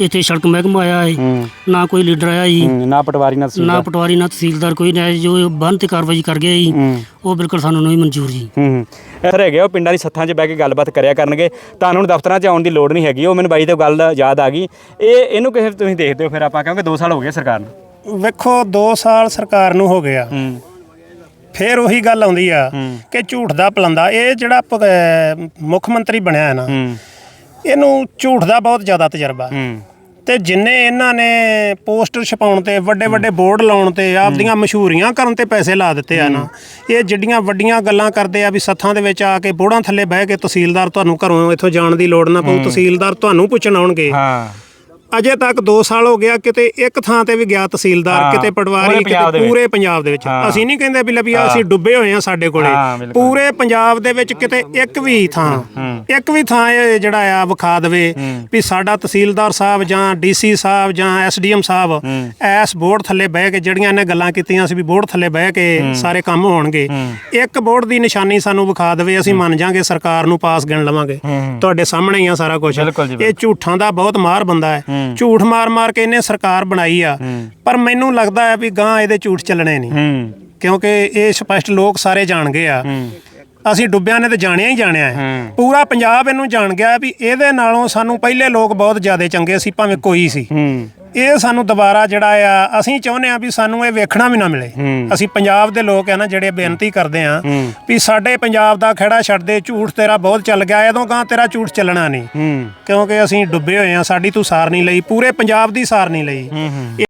S5: ਇੱਥੇ ਸੜਕ ਮਹਿਕਮਾ ਆਇਆ ਹੈ।
S2: ਹੂੰ।
S5: ਨਾ ਕੋਈ ਲੀਡਰ ਆਇਆ ਜੀ।
S2: ਹੂੰ, ਨਾ ਪਟਵਾਰੀ ਨਾ ਤਹਿਸੀਲਦਾਰ।
S5: ਨਾ ਪਟਵਾਰੀ ਨਾ ਤਹਿਸੀਲਦਾਰ ਕੋਈ ਨਹੀਂ ਆਇਆ ਜੀ। ਬੰਦ ਤੇ ਕਾਰਵਾਈ ਕਰ ਗਿਆ ਜੀ
S2: ਹੂੰ।
S5: ਉਹ ਬਿਲਕੁਲ ਸਾਨੂੰ ਨਹੀਂ ਮਨਜ਼ੂਰ ਜੀ।
S2: ਹੂੰ ਇੱਥੇ ਹੈਗੇ ਉਹ ਪਿੰਡਾਂ ਦੀ ਸੱਥਾਂ 'ਚ ਬਹਿ ਕੇ ਗੱਲਬਾਤ ਕਰਿਆ ਕਰਨਗੇ। ਤੁਹਾਨੂੰ ਹੁਣ ਦਫ਼ਤਰਾਂ 'ਚ ਆਉਣ ਦੀ ਲੋੜ ਨਹੀਂ ਹੈਗੀ ਉਹ ਮੈਨੂੰ ਬਾਈ ਤੋਂ ਗੱਲ ਯਾਦ ਆ ਗਈ। ਇਹ ਇਹਨੂੰ ਕਿਸੇ ਤੁਸੀਂ ਦੇਖਦੇ ਹੋ ਫਿਰ ਆਪਾਂ ਕਿਉਂਕਿ 2 ਸਾਲ ਹੋ ਗਏ ਸਰਕਾਰ ਨੂੰ।
S1: ਵੇਖੋ 2 ਸਾਲ ਸਰਕਾਰ ਨੂੰ ਹੋ ਗਿਆ।
S2: ਹੂੰ।
S1: ਫੇਰ ਉਹੀ ਗੱਲ ਆਉਂਦੀ ਆ
S2: ਹੂੰ।
S1: ਕਿ ਝੂਠ ਦਾ ਪਲੰਦਾ ਇਹ ਜਿਹੜਾ ਮੁੱਖ ਮੰਤਰੀ ਬਣਿਆ ਹੈ ਨਾ
S2: ਹੂੰ।
S1: ਇਹਨੂੰ ਝੂਠ ਦਾ ਬਹੁਤ ਜ਼ਿਆਦਾ ਤਜਰਬਾ।
S2: ਹੂੰ।
S1: ਤੇ ਜਿੰਨੇ ਇਹਨਾਂ ਨੇ ਪੋਸਟਰ ਛਪਾਉਣ ਤੇ ਵੱਡੇ ਵੱਡੇ ਬੋਰਡ ਲਾਉਣ ਤੇ ਆਪਦੀਆਂ ਮਸ਼ਹੂਰੀਆਂ ਕਰਨ ਤੇ ਪੈਸੇ ਲਾ ਦਿੱਤੇ ਆ ਨਾ। ਇਹ ਜਿੱਡੀਆਂ ਵੱਡੀਆਂ ਗੱਲਾਂ ਕਰਦੇ ਆ ਵੀ ਸੱਥਾਂ ਦੇ ਵਿੱਚ ਆ ਕੇ ਬੋੜਾਂ ਥੱਲੇ ਬਹਿ ਕੇ ਤਹਿਸੀਲਦਾਰ ਤੁਹਾਨੂੰ ਘਰੋਂ ਇੱਥੋਂ ਜਾਣ ਦੀ ਲੋੜ ਨਾ ਪਊ ਤਹਿਸੀਲਦਾਰ ਤੁਹਾਨੂੰ ਪੁੱਛਣ ਆਉਣਗੇ।
S2: ਹਾਂ।
S1: ਅਜੇ ਤੱਕ 2 ਸਾਲ ਹੋ ਗਿਆ ਕਿਤੇ ਇੱਕ ਥਾਂ ਤੇ ਵੀ ਗਿਆ ਤਹਿਸੀਲਦਾਰ
S2: ਹਾਂ,
S1: ਕਿਤੇ ਪਟਵਾਰੀ
S2: ਪੂਰੇ ਪੰਜਾਬ ਦੇ
S1: ਕਿਤੇ
S2: ਵਿੱਚ।
S1: ਪੂਰੇ ਪੰਜਾਬ ਦੇ ਵਿੱਚ।
S2: ਹਾਂ।
S1: ਅਸੀਂ ਨਹੀਂ ਕਹਿੰਦੇ ਵੀ ਲੱਭੀ ਅਸੀਂ ਡੁੱਬੇ ਹੋਏ ਆ ਸਾਡੇ ਕੋਲੇ।
S2: ਬਿਲਕੁਲ।
S1: ਪੂਰੇ ਪੰਜਾਬ ਦੇ ਵਿੱਚ ਕਿਤੇ ਇੱਕ ਵੀ ਥਾਂ ਇੱਕ ਵੀ ਥਾਂ ਇਹ ਜਿਹੜਾ ਆ ਵਿਖਾ ਦੇਵੇ ਵੀ ਸਾਡਾ ਤਹਿਸੀਲਦਾਰ ਸਾਹਿਬ ਜਾਂ ਡੀਸੀ ਸਾਹਿਬ ਜਾਂ ਐਸਡੀਐਮ ਸਾਹਿਬ ਐਸ ਬੋਰਡ ਥੱਲੇ ਬਹਿ ਕੇ ਜਿਹੜੀਆਂ ਇਹਨੇ ਗੱਲਾਂ ਕੀਤੀਆਂ ਸੀ ਵੀ ਬੋਰਡ ਥੱਲੇ ਬਹਿ ਕੇ ਸਾਰੇ ਕੰਮ ਹੋਣਗੇ। ਇੱਕ ਬੋਰਡ ਦੀ ਨਿਸ਼ਾਨੀ ਸਾਨੂੰ ਵਿਖਾ ਦੇਵੇ ਅਸੀਂ ਮੰਨ ਜਾਾਂਗੇ ਸਰਕਾਰ ਨੂੰ ਪਾਸ ਗਿਣ ਲਵਾਂਗੇ। ਤੁਹਾਡੇ ਸਾਹਮਣੇ ਹੀ ਆ ਸਾਰਾ ਕੁਝ
S2: ਬਿਲਕੁਲ ਜੀ,
S1: ਇਹ ਝੂਠਾਂ ਦਾ ਬਹੁਤ ਮਾਰ ਬੰਦਾ ਹੈ। ਝੂਠ ਮਾਰ ਮਾਰ ਕੇ ਇਹਨੇ ਸਰਕਾਰ ਬਣਾਈ ਆ। ਪਰ ਮੈਨੂੰ ਲੱਗਦਾ ਹੈ ਵੀ ਗਾਂ ਇਹਦੇ ਝੂਠ ਚੱਲਣੇ ਨਹੀਂ। ਕਿਉਂਕਿ ਇਹ ਸਪਸ਼ਟ ਲੋਕ ਸਾਰੇ ਜਾਣ ਗਏ ਆ ਅਸੀਂ ਡੁੱਬਿਆਂ ਨੇ ਤੇ ਜਾਣਿਆ ਹੀ ਜਾਣਿਆ ਹੈ। ਪੂਰਾ ਪੰਜਾਬ ਇਹਨੂੰ ਜਾਣ ਗਿਆ ਵੀ ਇਹਦੇ ਨਾਲੋਂ ਸਾਨੂੰ ਪਹਿਲੇ ਲੋਕ ਬਹੁਤ ਜ਼ਿਆਦਾ ਚੰਗੇ ਸੀ ਭਾਵੇਂ ਕੋਈ ਸੀ। ਇਹ ਸਾਨੂੰ ਦੁਬਾਰਾ ਜਿਹੜਾ ਆ ਅਸੀਂ ਚਾਹੁੰਦੇ ਆ ਵੀ ਸਾਨੂੰ ਇਹ ਵੇਖਣਾ ਵੀ ਨਾ ਮਿਲੇ। ਅਸੀਂ ਪੰਜਾਬ ਦੇ ਲੋਕ ਆ ਨਾ ਜਿਹੜੇ ਬੇਨਤੀ ਕਰਦੇ ਆ। ਵੀ ਸਾਡੇ ਪੰਜਾਬ ਦਾ ਖੜਾ ਛੱਡ ਦੇ ਝੂਠ ਤੇਰਾ ਬਹੁਤ ਚੱਲ ਗਿਆ ਇਹਦੋਂ ਗਾਂ ਤੇਰਾ ਝੂਠ ਚੱਲਣਾ ਨਹੀਂ। ਕਿਉਂਕਿ ਅਸੀਂ ਡੁੱਬੇ ਹੋਏ ਆ ਸਾਡੀ ਤੂੰ ਸਾਰ ਨਹੀਂ ਲਈ ਪੂਰੇ ਪੰਜਾਬ ਦੀ ਸਾਰ ਨਹੀਂ ਲਈ।